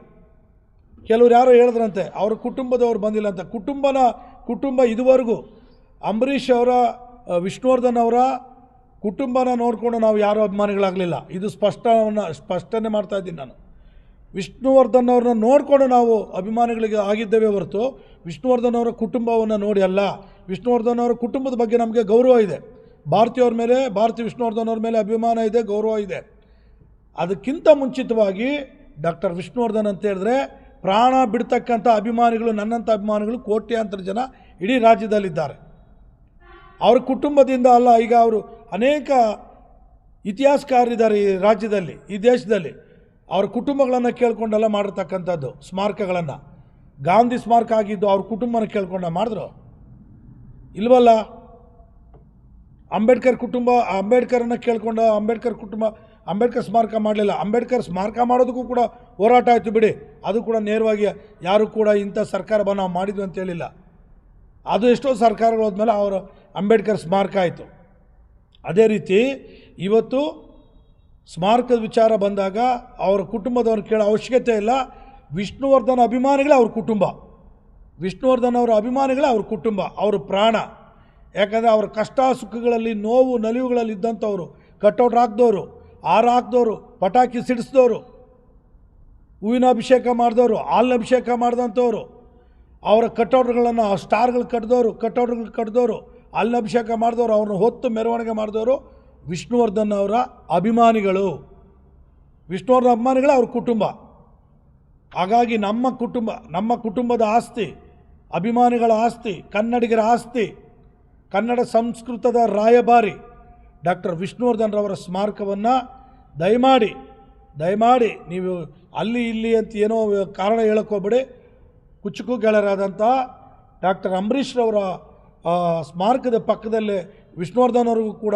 ಕೆಲವ್ರು ಯಾರೋ ಹೇಳಿದ್ರಂತೆ, ಅವ್ರ ಕುಟುಂಬದವ್ರು ಬಂದಿಲ್ಲ ಅಂತ. ಕುಟುಂಬನ, ಕುಟುಂಬ ಇದುವರೆಗೂ ಅಂಬರೀಷ್ ಅವರ ವಿಷ್ಣುವರ್ಧನ್ ಅವರ ಕುಟುಂಬನ ನೋಡಿಕೊಂಡು ನಾವು ಯಾರೂ ಅಭಿಮಾನಿಗಳಾಗಲಿಲ್ಲ. ಇದು ಸ್ಪಷ್ಟವನ್ನು, ಸ್ಪಷ್ಟನೆ ಮಾಡ್ತಾ ಇದ್ದೀನಿ ನಾನು. ವಿಷ್ಣುವರ್ಧನ್ ಅವ್ರನ್ನ ನೋಡಿಕೊಂಡು ನಾವು ಅಭಿಮಾನಿಗಳಿಗೆ ಆಗಿದ್ದೇವೆ ಹೊರತು ವಿಷ್ಣುವರ್ಧನ್ ಅವರ ಕುಟುಂಬವನ್ನು ನೋಡಿ ಅಲ್ಲ. ವಿಷ್ಣುವರ್ಧನ್ ಅವರ ಕುಟುಂಬದ ಬಗ್ಗೆ ನಮಗೆ ಗೌರವ ಇದೆ. ಭಾರತೀಯವ್ರ ಮೇಲೆ, ಭಾರತಿ ವಿಷ್ಣುವರ್ಧನ್ ಅವ್ರ ಮೇಲೆ ಅಭಿಮಾನ ಇದೆ, ಗೌರವ ಇದೆ. ಅದಕ್ಕಿಂತ ಮುಂಚಿತವಾಗಿ ಡಾಕ್ಟರ್ ವಿಷ್ಣುವರ್ಧನ್ ಅಂತ ಹೇಳಿದ್ರೆ ಪ್ರಾಣ ಬಿಡ್ತಕ್ಕಂಥ ಅಭಿಮಾನಿಗಳು, ನನ್ನಂಥ ಅಭಿಮಾನಿಗಳು ಕೋಟ್ಯಾಂತರ ಜನ ಇಡೀ ರಾಜ್ಯದಲ್ಲಿದ್ದಾರೆ. ಅವ್ರ ಕುಟುಂಬದಿಂದ ಅಲ್ಲ, ಈಗ ಅವರು ಅನೇಕ ಇತಿಹಾಸಕಾರರಿದ್ದಾರೆ ಈ ರಾಜ್ಯದಲ್ಲಿ, ಈ ದೇಶದಲ್ಲಿ. ಅವ್ರ ಕುಟುಂಬಗಳನ್ನು ಕೇಳ್ಕೊಂಡೆಲ್ಲ ಮಾಡಿರ್ತಕ್ಕಂಥದ್ದು, ಸ್ಮಾರಕಗಳನ್ನು. ಗಾಂಧಿ ಸ್ಮಾರಕ ಆಗಿದ್ದು ಅವ್ರ ಕುಟುಂಬನ ಕೇಳ್ಕೊಂಡ ಮಾಡಿದ್ರು. ಇಲ್ವಲ್ಲ? ಅಂಬೇಡ್ಕರ್ ಕುಟುಂಬ, ಅಂಬೇಡ್ಕರನ್ನು ಕೇಳ್ಕೊಂಡ ಅಂಬೇಡ್ಕರ್ ಕುಟುಂಬ ಅಂಬೇಡ್ಕರ್ ಸ್ಮಾರಕ ಮಾಡಲಿಲ್ಲ. ಅಂಬೇಡ್ಕರ್ ಸ್ಮಾರಕ ಮಾಡೋದಕ್ಕೂ ಕೂಡ ಹೋರಾಟ ಆಯಿತು ಬಿಡಿ. ಅದು ಕೂಡ ನೇರವಾಗಿ ಯಾರು ಕೂಡ ಇಂಥ ಸರ್ಕಾರ ನಾವು ಮಾಡಿದ್ವಿ ಅಂತ ಹೇಳಿಲ್ಲ. ಅದು ಎಷ್ಟೋ ಸರ್ಕಾರಗಳು ಹೋದ್ಮೇಲೆ ಅವರು ಅಂಬೇಡ್ಕರ್ ಸ್ಮಾರಕ ಆಯಿತು. ಅದೇ ರೀತಿ ಇವತ್ತು ಸ್ಮಾರಕದ ವಿಚಾರ ಬಂದಾಗ ಅವರ ಕುಟುಂಬದವ್ರು ಕೇಳೋ ಅವಶ್ಯಕತೆ ಇಲ್ಲ. ವಿಷ್ಣುವರ್ಧನ್ ಅಭಿಮಾನಿಗಳೇ ಅವ್ರ ಕುಟುಂಬ. ವಿಷ್ಣುವರ್ಧನ್ ಅವರ ಅಭಿಮಾನಿಗಳೇ ಅವ್ರ ಕುಟುಂಬ, ಅವ್ರ ಪ್ರಾಣ. ಯಾಕಂದರೆ ಅವರ ಕಷ್ಟ ಸುಖಗಳಲ್ಲಿ ನೋವು ನಲಿವುಗಳಲ್ಲಿ ಇದ್ದಂಥವ್ರು, ಕಟೌಟ್ ಹಾಕ್ದವರು ಹಾರ ಹಾಕ್ದವರು ಪಟಾಕಿ ಸಿಡಿಸಿದವರು ಹೂವಿನ ಅಭಿಷೇಕ ಮಾಡಿದವರು ಹಾಲಿನ ಅಭಿಷೇಕ ಮಾಡಿದಂಥವ್ರು, ಅವರ ಆ ಸ್ಟಾರ್ಗಳು ಕಟ್ಟಿದವರು ಕಟೌಟ್ಗಳು ಕಟ್ಟಿದವರು ಹಾಲಿನ ಅಭಿಷೇಕ ಮಾಡಿದವರು ಅವ್ರನ್ನ ಹೊತ್ತು ಮೆರವಣಿಗೆ ಮಾಡಿದವರು ವಿಷ್ಣುವರ್ಧನ್ ಅವರ ಅಭಿಮಾನಿಗಳು. ವಿಷ್ಣುವರ್ಧನ್ ಅಭಿಮಾನಿಗಳೇ ಅವ್ರ ಕುಟುಂಬ. ಹಾಗಾಗಿ ನಮ್ಮ ಕುಟುಂಬ, ನಮ್ಮ ಕುಟುಂಬದ ಆಸ್ತಿ, ಅಭಿಮಾನಿಗಳ ಆಸ್ತಿ, ಕನ್ನಡಿಗರ ಆಸ್ತಿ, ಕನ್ನಡ ಸಂಸ್ಕೃತದ ರಾಯಭಾರಿ ಡಾಕ್ಟರ್ ವಿಷ್ಣುವರ್ಧನ್ರವರ ಸ್ಮಾರಕವನ್ನು ದಯಮಾಡಿ ದಯಮಾಡಿ ನೀವು ಅಲ್ಲಿ ಇಲ್ಲಿ ಅಂತ ಏನೋ ಕಾರಣ ಹೇಳಕ್ಕೆ ಹೋಗ್ಬೇಡಿ ಕುಚುಕು ಗೆಳೆಯರಾದಂಥ ಡಾಕ್ಟರ್ ಅಂಬರೀಷ್ರವರ ಸ್ಮಾರಕದ ಪಕ್ಕದಲ್ಲೇ ವಿಷ್ಣುವರ್ಧನ್ ಅವ್ರಿಗೂ ಕೂಡ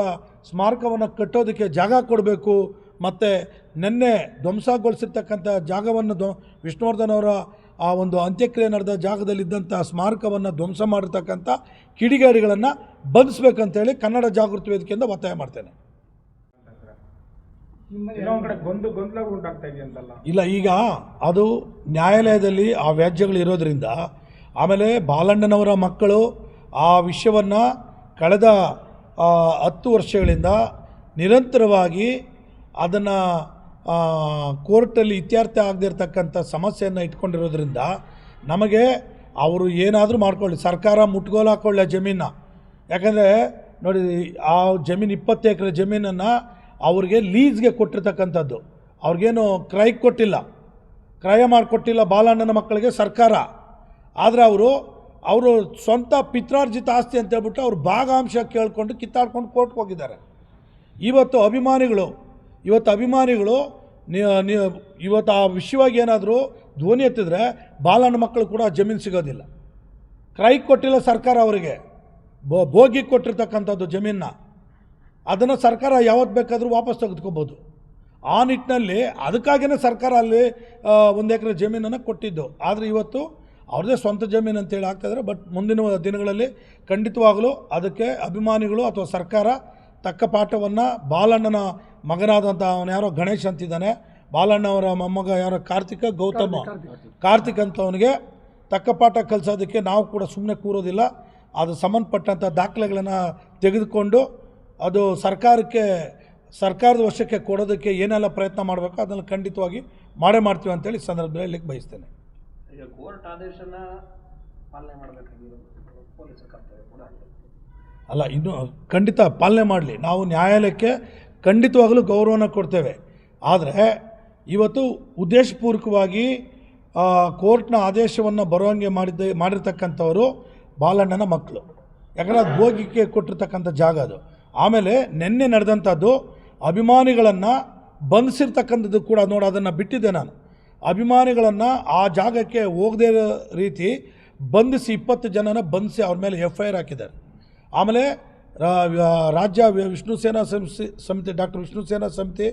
ಸ್ಮಾರಕವನ್ನು ಕಟ್ಟೋದಕ್ಕೆ ಜಾಗ ಕೊಡಬೇಕು. ಮತ್ತು ನಿನ್ನೆ ಧ್ವಂಸಗೊಳಿಸಿರ್ತಕ್ಕಂಥ ಜಾಗವನ್ನು ಧ್ವ, ವಿಷ್ಣುವರ್ಧನ್ ಅವರ ಆ ಒಂದು ಅಂತ್ಯಕ್ರಿಯೆ ನಡೆದ ಜಾಗದಲ್ಲಿದ್ದಂಥ ಸ್ಮಾರಕವನ್ನು ಧ್ವಂಸ ಮಾಡಿರ್ತಕ್ಕಂಥ ಕಿಡಿಗೇಡಿಗಳನ್ನು ಬಂಧಿಸ್ಬೇಕಂತೇಳಿ ಕನ್ನಡ ಜಾಗೃತಿ ವೇದಿಕೆಯಿಂದ ಒತ್ತಾಯ ಮಾಡ್ತೇನೆ. ಇಲ್ಲ ಈಗ ಅದು ನ್ಯಾಯಾಲಯದಲ್ಲಿ ಆ ವ್ಯಾಜ್ಯಗಳು ಇರೋದರಿಂದ ಆಮೇಲೆ ಬಾಲಣ್ಣನವರ ಮಕ್ಕಳು ಆ ವಿಷಯವನ್ನು ಕಳೆದ ಹತ್ತು ವರ್ಷಗಳಿಂದ ನಿರಂತರವಾಗಿ ಅದನ್ನು ಕೋರ್ಟಲ್ಲಿ ಇತ್ಯರ್ಥ ಆಗದಿರ್ತಕ್ಕಂಥ ಸಮಸ್ಯೆಯನ್ನು ಇಟ್ಕೊಂಡಿರೋದ್ರಿಂದ ನಮಗೆ ಅವರು ಏನಾದರೂ ಮಾಡ್ಕೊಳ್ಳಿ. ಸರ್ಕಾರ ಮುಟ್ಗೋಲು ಹಾಕ್ಕೊಳ್ಳಿ ಆ ಜಮೀನ ಯಾಕಂದರೆ ನೋಡಿ, ಆ ಜಮೀನು ಇಪ್ಪತ್ತು ಎಕರೆ ಜಮೀನನ್ನು ಅವ್ರಿಗೆ ಲೀಸ್ಗೆ ಕೊಟ್ಟಿರ್ತಕ್ಕಂಥದ್ದು. ಅವ್ರಿಗೇನು ಕ್ರಯಕ್ಕೆ ಕೊಟ್ಟಿಲ್ಲ. ಕ್ರಯ ಮಾಡಿಕೊಟ್ಟಿಲ್ಲ ಬಾಲಣ್ಣನ ಮಕ್ಕಳಿಗೆ ಸರ್ಕಾರ. ಆದರೆ ಅವರು ಅವರು ಸ್ವಂತ ಪಿತ್ರಾರ್ಜಿತ ಆಸ್ತಿ ಅಂತ ಹೇಳ್ಬಿಟ್ಟು ಅವ್ರು ಭಾಗಾಂಶ ಕೇಳ್ಕೊಂಡು ಕಿತ್ತಾಡ್ಕೊಂಡು ಕೋರ್ಟ್ಗೆ ಹೋಗಿದ್ದಾರೆ. ಇವತ್ತು ಅಭಿಮಾನಿಗಳು ಇವತ್ತು ಅಭಿಮಾನಿಗಳು ಇವತ್ತು ಆ ವಿಷಯವಾಗಿ ಏನಾದರೂ ಧ್ವನಿ ಎತ್ತಿದ್ರೆ ಬಾಲನ ಮಕ್ಕಳು ಕೂಡ ಜಮೀನು ಸಿಗೋದಿಲ್ಲ. ಕ್ರೈ ಕೊಟ್ಟಿಲ್ಲ ಸರ್ಕಾರ ಅವರಿಗೆ. ಬೋ, ಭೋಗಿ ಕೊಟ್ಟಿರ್ತಕ್ಕಂಥದ್ದು ಜಮೀನ ಅದನ್ನು ಸರ್ಕಾರ ಯಾವತ್ತು ಬೇಕಾದರೂ ವಾಪಸ್ ತೆಗೆದುಕೋಬೋದು. ಆ ನಿಟ್ಟಿನಲ್ಲಿ ಅದಕ್ಕಾಗಿಯೇ ಸರ್ಕಾರ ಅಲ್ಲಿ ಒಂದು ಎಕರೆ ಜಮೀನನ್ನು ಕೊಟ್ಟಿದ್ದು. ಆದರೆ ಇವತ್ತು ಅವ್ರದ್ದೇ ಸ್ವಂತ ಜಮೀನು ಅಂತೇಳಿ ಆಗ್ತಾಯಿದ್ದಾರೆ ಬಟ್ ಮುಂದಿನ ದಿನಗಳಲ್ಲಿ ಖಂಡಿತವಾಗಲೂ ಅದಕ್ಕೆ ಅಭಿಮಾನಿಗಳು ಅಥವಾ ಸರ್ಕಾರ ತಕ್ಕ ಪಾಠವನ್ನು ಬಾಲಣ್ಣನ ಮಗನಾದಂಥ ಅವನು ಯಾರೋ ಗಣೇಶ್ ಅಂತಿದ್ದಾನೆ. ಬಾಲಣ್ಣವರ ಮೊಮ್ಮಗ ಯಾರೋ ಕಾರ್ತಿಕ ಗೌತಮ ಕಾರ್ತಿಕ್ ಅಂತವನಿಗೆ ತಕ್ಕ ಪಾಠ ಕಲಿಸೋದಕ್ಕೆ ನಾವು ಕೂಡ ಸುಮ್ಮನೆ ಕೂರೋದಿಲ್ಲ. ಅದು ಸಂಬಂಧಪಟ್ಟಂಥ ದಾಖಲೆಗಳನ್ನು ತೆಗೆದುಕೊಂಡು ಅದು ಸರ್ಕಾರಕ್ಕೆ ಸರ್ಕಾರದ ವಶಕ್ಕೆ ಕೊಡೋದಕ್ಕೆ ಏನೆಲ್ಲ ಪ್ರಯತ್ನ ಮಾಡಬೇಕು ಅದನ್ನು ಖಂಡಿತವಾಗಿ ಮಾಡೇ ಮಾಡ್ತೀವಿ ಅಂತೇಳಿ ಈ ಸಂದರ್ಭದಲ್ಲಿ ಹೇಳಲಿಕ್ಕೆ ಬಯಸ್ತೇನೆ. ಈಗ ಕೋರ್ಟ್ ಆದೇಶನ ಪಾಲನೆ ಮಾಡಬೇಕಾಗಿರೋದು ಪೊಲೀಸರ ಕರ್ತವ್ಯ ಕೂಡ ಆಗಿದೆ. ಅಲ್ಲ, ಇನ್ನು ಖಂಡಿತ ಪಾಲನೆ ಮಾಡಲಿ. ನಾವು ನ್ಯಾಯಾಲಯಕ್ಕೆ ಖಂಡಿತವಾಗಲೂ ಗೌರವನ ಕೊಡ್ತೇವೆ. ಆದರೆ ಇವತ್ತು ಉದ್ದೇಶಪೂರ್ವಕವಾಗಿ ಕೋರ್ಟ್ನ ಆದೇಶವನ್ನು ಬರೋಂಗೆ ಮಾಡಿದ್ದ, ಮಾಡಿರ್ತಕ್ಕಂಥವರು ಬಾಲಣ್ಣನ ಮಕ್ಕಳು ಯಾಕಂದರೆ ಅದು ಭೋಗಿಕೆ ಕೊಟ್ಟಿರ್ತಕ್ಕಂಥ ಜಾಗ ಅದು. ಆಮೇಲೆ ನಿನ್ನೆ ನಡೆದಂಥದ್ದು ಅಭಿಮಾನಿಗಳನ್ನು ಬಂಧಿಸಿರ್ತಕ್ಕಂಥದ್ದು ಕೂಡ ನೋಡಿ, ಅದನ್ನು ಬಿಟ್ಟಿದ್ದೆ ನಾನು. ಅಭಿಮಾನಿಗಳನ್ನು ಆ ಜಾಗಕ್ಕೆ ಹೋಗದೇ ಇರೋ ರೀತಿ ಬಂಧಿಸಿ ಇಪ್ಪತ್ತು ಜನನ ಬಂಧಿಸಿ ಅವ್ರ ಮೇಲೆ ಎಫ್ ಐ ಆರ್ ಹಾಕಿದ್ದಾರೆ. ಆಮೇಲೆ ರಾಜ್ಯ ವಿಷ್ಣು ಸೇನಾ ಸಂಸ್ಥೆ ಸಮಿತಿ, ಡಾಕ್ಟರ್ ವಿಷ್ಣು ಸೇನಾ ಸಮಿತಿ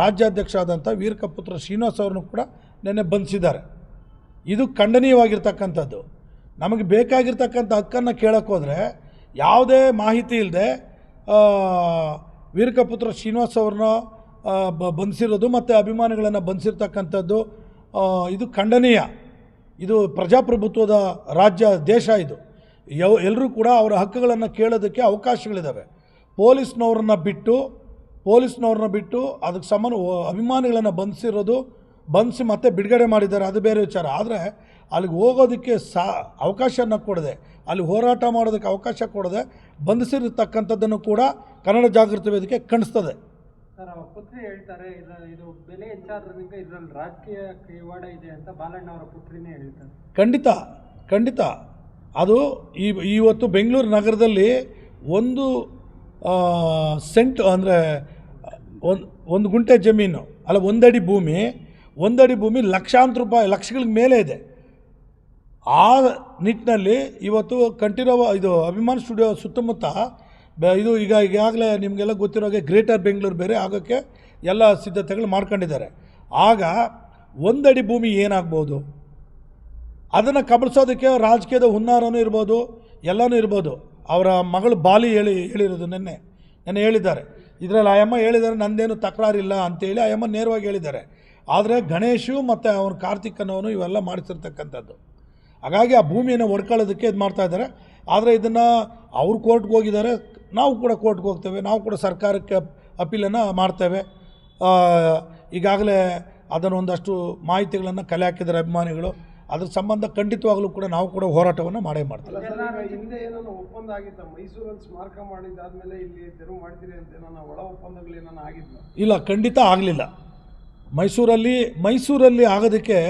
ರಾಜ್ಯಾಧ್ಯಕ್ಷ ಆದಂಥ ವೀರಕಪುತ್ರ ಶ್ರೀನಿವಾಸ್ ಅವ್ರನ್ನೂ ಕೂಡ ನೆನ್ನೆ ಬಂಧಿಸಿದ್ದಾರೆ. ಇದು ಖಂಡನೀಯವಾಗಿರ್ತಕ್ಕಂಥದ್ದು. ನಮಗೆ ಬೇಕಾಗಿರ್ತಕ್ಕಂಥ ಹಕ್ಕನ್ನು ಕೇಳೋಕ್ಕೋದ್ರೆ ಯಾವುದೇ ಮಾಹಿತಿ ಇಲ್ಲದೆ ವೀರಕಪುತ್ರ ಶ್ರೀನಿವಾಸ್ ಅವ್ರನ್ನ ಬಂಧಿಸಿರೋದು ಮತ್ತು ಅಭಿಮಾನಿಗಳನ್ನು ಬಂಧಿಸಿರ್ತಕ್ಕಂಥದ್ದು ಇದು ಖಂಡನೀಯ. ಇದು ಪ್ರಜಾಪ್ರಭುತ್ವದ ರಾಜ್ಯ ದೇಶ ಇದು. ಯವ್ ಎಲ್ಲರೂ ಕೂಡ ಅವರ ಹಕ್ಕುಗಳನ್ನು ಕೇಳೋದಕ್ಕೆ ಅವಕಾಶಗಳಿದ್ದಾವೆ ಪೊಲೀಸ್ನವ್ರನ್ನ ಬಿಟ್ಟು ಪೊಲೀಸ್ನವ್ರನ್ನ ಬಿಟ್ಟು ಅದಕ್ಕೆ ಸಂಬಂಧ ಅಭಿಮಾನಿಗಳನ್ನು ಬಂಧಿಸಿರೋದು ಬಂಧಿಸಿ ಮತ್ತೆ ಬಿಡುಗಡೆ ಮಾಡಿದ್ದಾರೆ ಅದು ಬೇರೆ ವಿಚಾರ. ಆದರೆ ಅಲ್ಲಿಗೆ ಹೋಗೋದಕ್ಕೆ ಸಾ ಅವಕಾಶನ ಕೊಡದೆ ಅಲ್ಲಿ ಹೋರಾಟ ಮಾಡೋದಕ್ಕೆ ಅವಕಾಶ ಕೊಡದೆ ಬಂಧಿಸಿರತಕ್ಕಂಥದ್ದನ್ನು ಕೂಡ ಕನ್ನಡ ಜಾಗೃತಿ ವೇದಿಕೆ ಕಾಣಿಸ್ತದೆ ಸರ್ ಅವ್ರ ಪುತ್ರಿ ಹೇಳ್ತಾರೆ ಇದು ಬೆಲೆ ಹೆಚ್ಚಾದ್ರಿಂದ ಇದರಲ್ಲಿ ರಾಜಕೀಯ ಕೈವಾಡ ಇದೆ ಅಂತ ಬಾಲಣ್ಣ ಅವರ ಪುತ್ರಿನೇ ಹೇಳ್ತಾರೆ. ಖಂಡಿತ ಖಂಡಿತ. ಅದು ಈ, ಇವತ್ತು ಬೆಂಗಳೂರು ನಗರದಲ್ಲಿ ಒಂದು ಸೆಂಟ್ ಅಂದರೆ, ಒಂದು ಒಂದು ಗುಂಟೆ ಜಮೀನು, ಅಲ್ಲ, ಒಂದಡಿ ಭೂಮಿ ಒಂದಡಿ ಭೂಮಿ ಲಕ್ಷಾಂತರ ರೂಪಾಯಿ ಲಕ್ಷಗಳ ಮೇಲೆ ಇದೆ. ಆ ನಿಟ್ಟಿನಲ್ಲಿ ಇವತ್ತು ಕಂಟಿನ್ಯೂ ಇದು ಅಭಿಮಾನ್ ಸ್ಟುಡಿಯೋ ಸುತ್ತಮುತ್ತ ಇದು ಈಗ, ಈಗಾಗಲೇ ನಿಮಗೆಲ್ಲ ಗೊತ್ತಿರೋ ಹಾಗೆ ಗ್ರೇಟರ್ ಬೆಂಗಳೂರು ಬೇರೆ, ಆಗೋಕ್ಕೆ ಎಲ್ಲ ಸಿದ್ಧತೆಗಳು ಮಾಡ್ಕೊಂಡಿದ್ದಾರೆ. ಆಗ ಒಂದಡಿ ಭೂಮಿ ಏನಾಗ್ಬೋದು? ಅದನ್ನು ಕಬಳಿಸೋದಕ್ಕೆ ರಾಜಕೀಯದ ಹುನ್ನಾರನೂ ಇರ್ಬೋದು, ಎಲ್ಲನೂ ಇರ್ಬೋದು. ಅವರ ಮಗಳು ಬಾಲಿ ಹೇಳಿ, ಹೇಳಿರೋದು ನಿನ್ನೆ. ನೆನ್ನೆ ಹೇಳಿದ್ದಾರೆ. ಇದರಲ್ಲಿ ಆಯಮ್ಮ ಹೇಳಿದ್ದಾರೆ, ನಂದೇನು ತಕರಾರಿಲ್ಲ ಅಂತೇಳಿ ಆಯಮ್ಮ ನೇರವಾಗಿ ಹೇಳಿದ್ದಾರೆ. ಆದರೆ ಗಣೇಶು ಮತ್ತು ಅವನ ಕಾರ್ತಿಕನವನು ಇವೆಲ್ಲ ಮಾಡಿಸಿರ್ತಕ್ಕಂಥದ್ದು. ಹಾಗಾಗಿ ಆ ಭೂಮಿಯನ್ನು ಒಡ್ಕೊಳ್ಳೋದಕ್ಕೆ ಇದು ಮಾಡ್ತಾ ಇದ್ದಾರೆ. ಆದರೆ ಇದನ್ನು ಅವ್ರು ಕೋರ್ಟ್ಗೆ ಹೋಗಿದ್ದಾರೆ, ನಾವು ಕೂಡ ಕೋರ್ಟ್ಗೆ ಹೋಗ್ತೇವೆ, ನಾವು ಕೂಡ ಸರ್ಕಾರಕ್ಕೆ ಅಪೀಲನ್ನು ಮಾಡ್ತೇವೆ. ಈಗಾಗಲೇ ಅದನ್ನು ಒಂದಷ್ಟು ಮಾಹಿತಿಗಳನ್ನು ಕಲೆ ಹಾಕಿದ್ದಾರೆ ಅಭಿಮಾನಿಗಳು. ಅದ್ರ ಸಂಬಂಧ ಖಂಡಿತವಾಗಲೂ ಕೂಡ ನಾವು ಕೂಡ ಹೋರಾಟವನ್ನು ಮಾಡೇ ಮಾಡ್ತೀವಿ. ಹಿಂದೆ ಏನೋ ಒಪ್ಪಂದ ಆಗಿದ್ದ ಮೈಸೂರಲ್ಲಿ ಸ್ಮಾರಕ ಮಾಡಿದ್ದಾದ್ಮೇಲೆ ಇಲ್ಲಿ ತೆರವು ಮಾಡ್ತೀರಿ ಅಂತ ಏನೋ ಒಳ ಒಪ್ಪಂದಗಳು ಏನೋ ಆಗಿದ್ಲ ಇಲ್ಲ ಖಂಡಿತ ಆಗಲಿಲ್ಲ. ಮೈಸೂರಲ್ಲಿ ಮೈಸೂರಲ್ಲಿ ಆಗೋದಕ್ಕೆ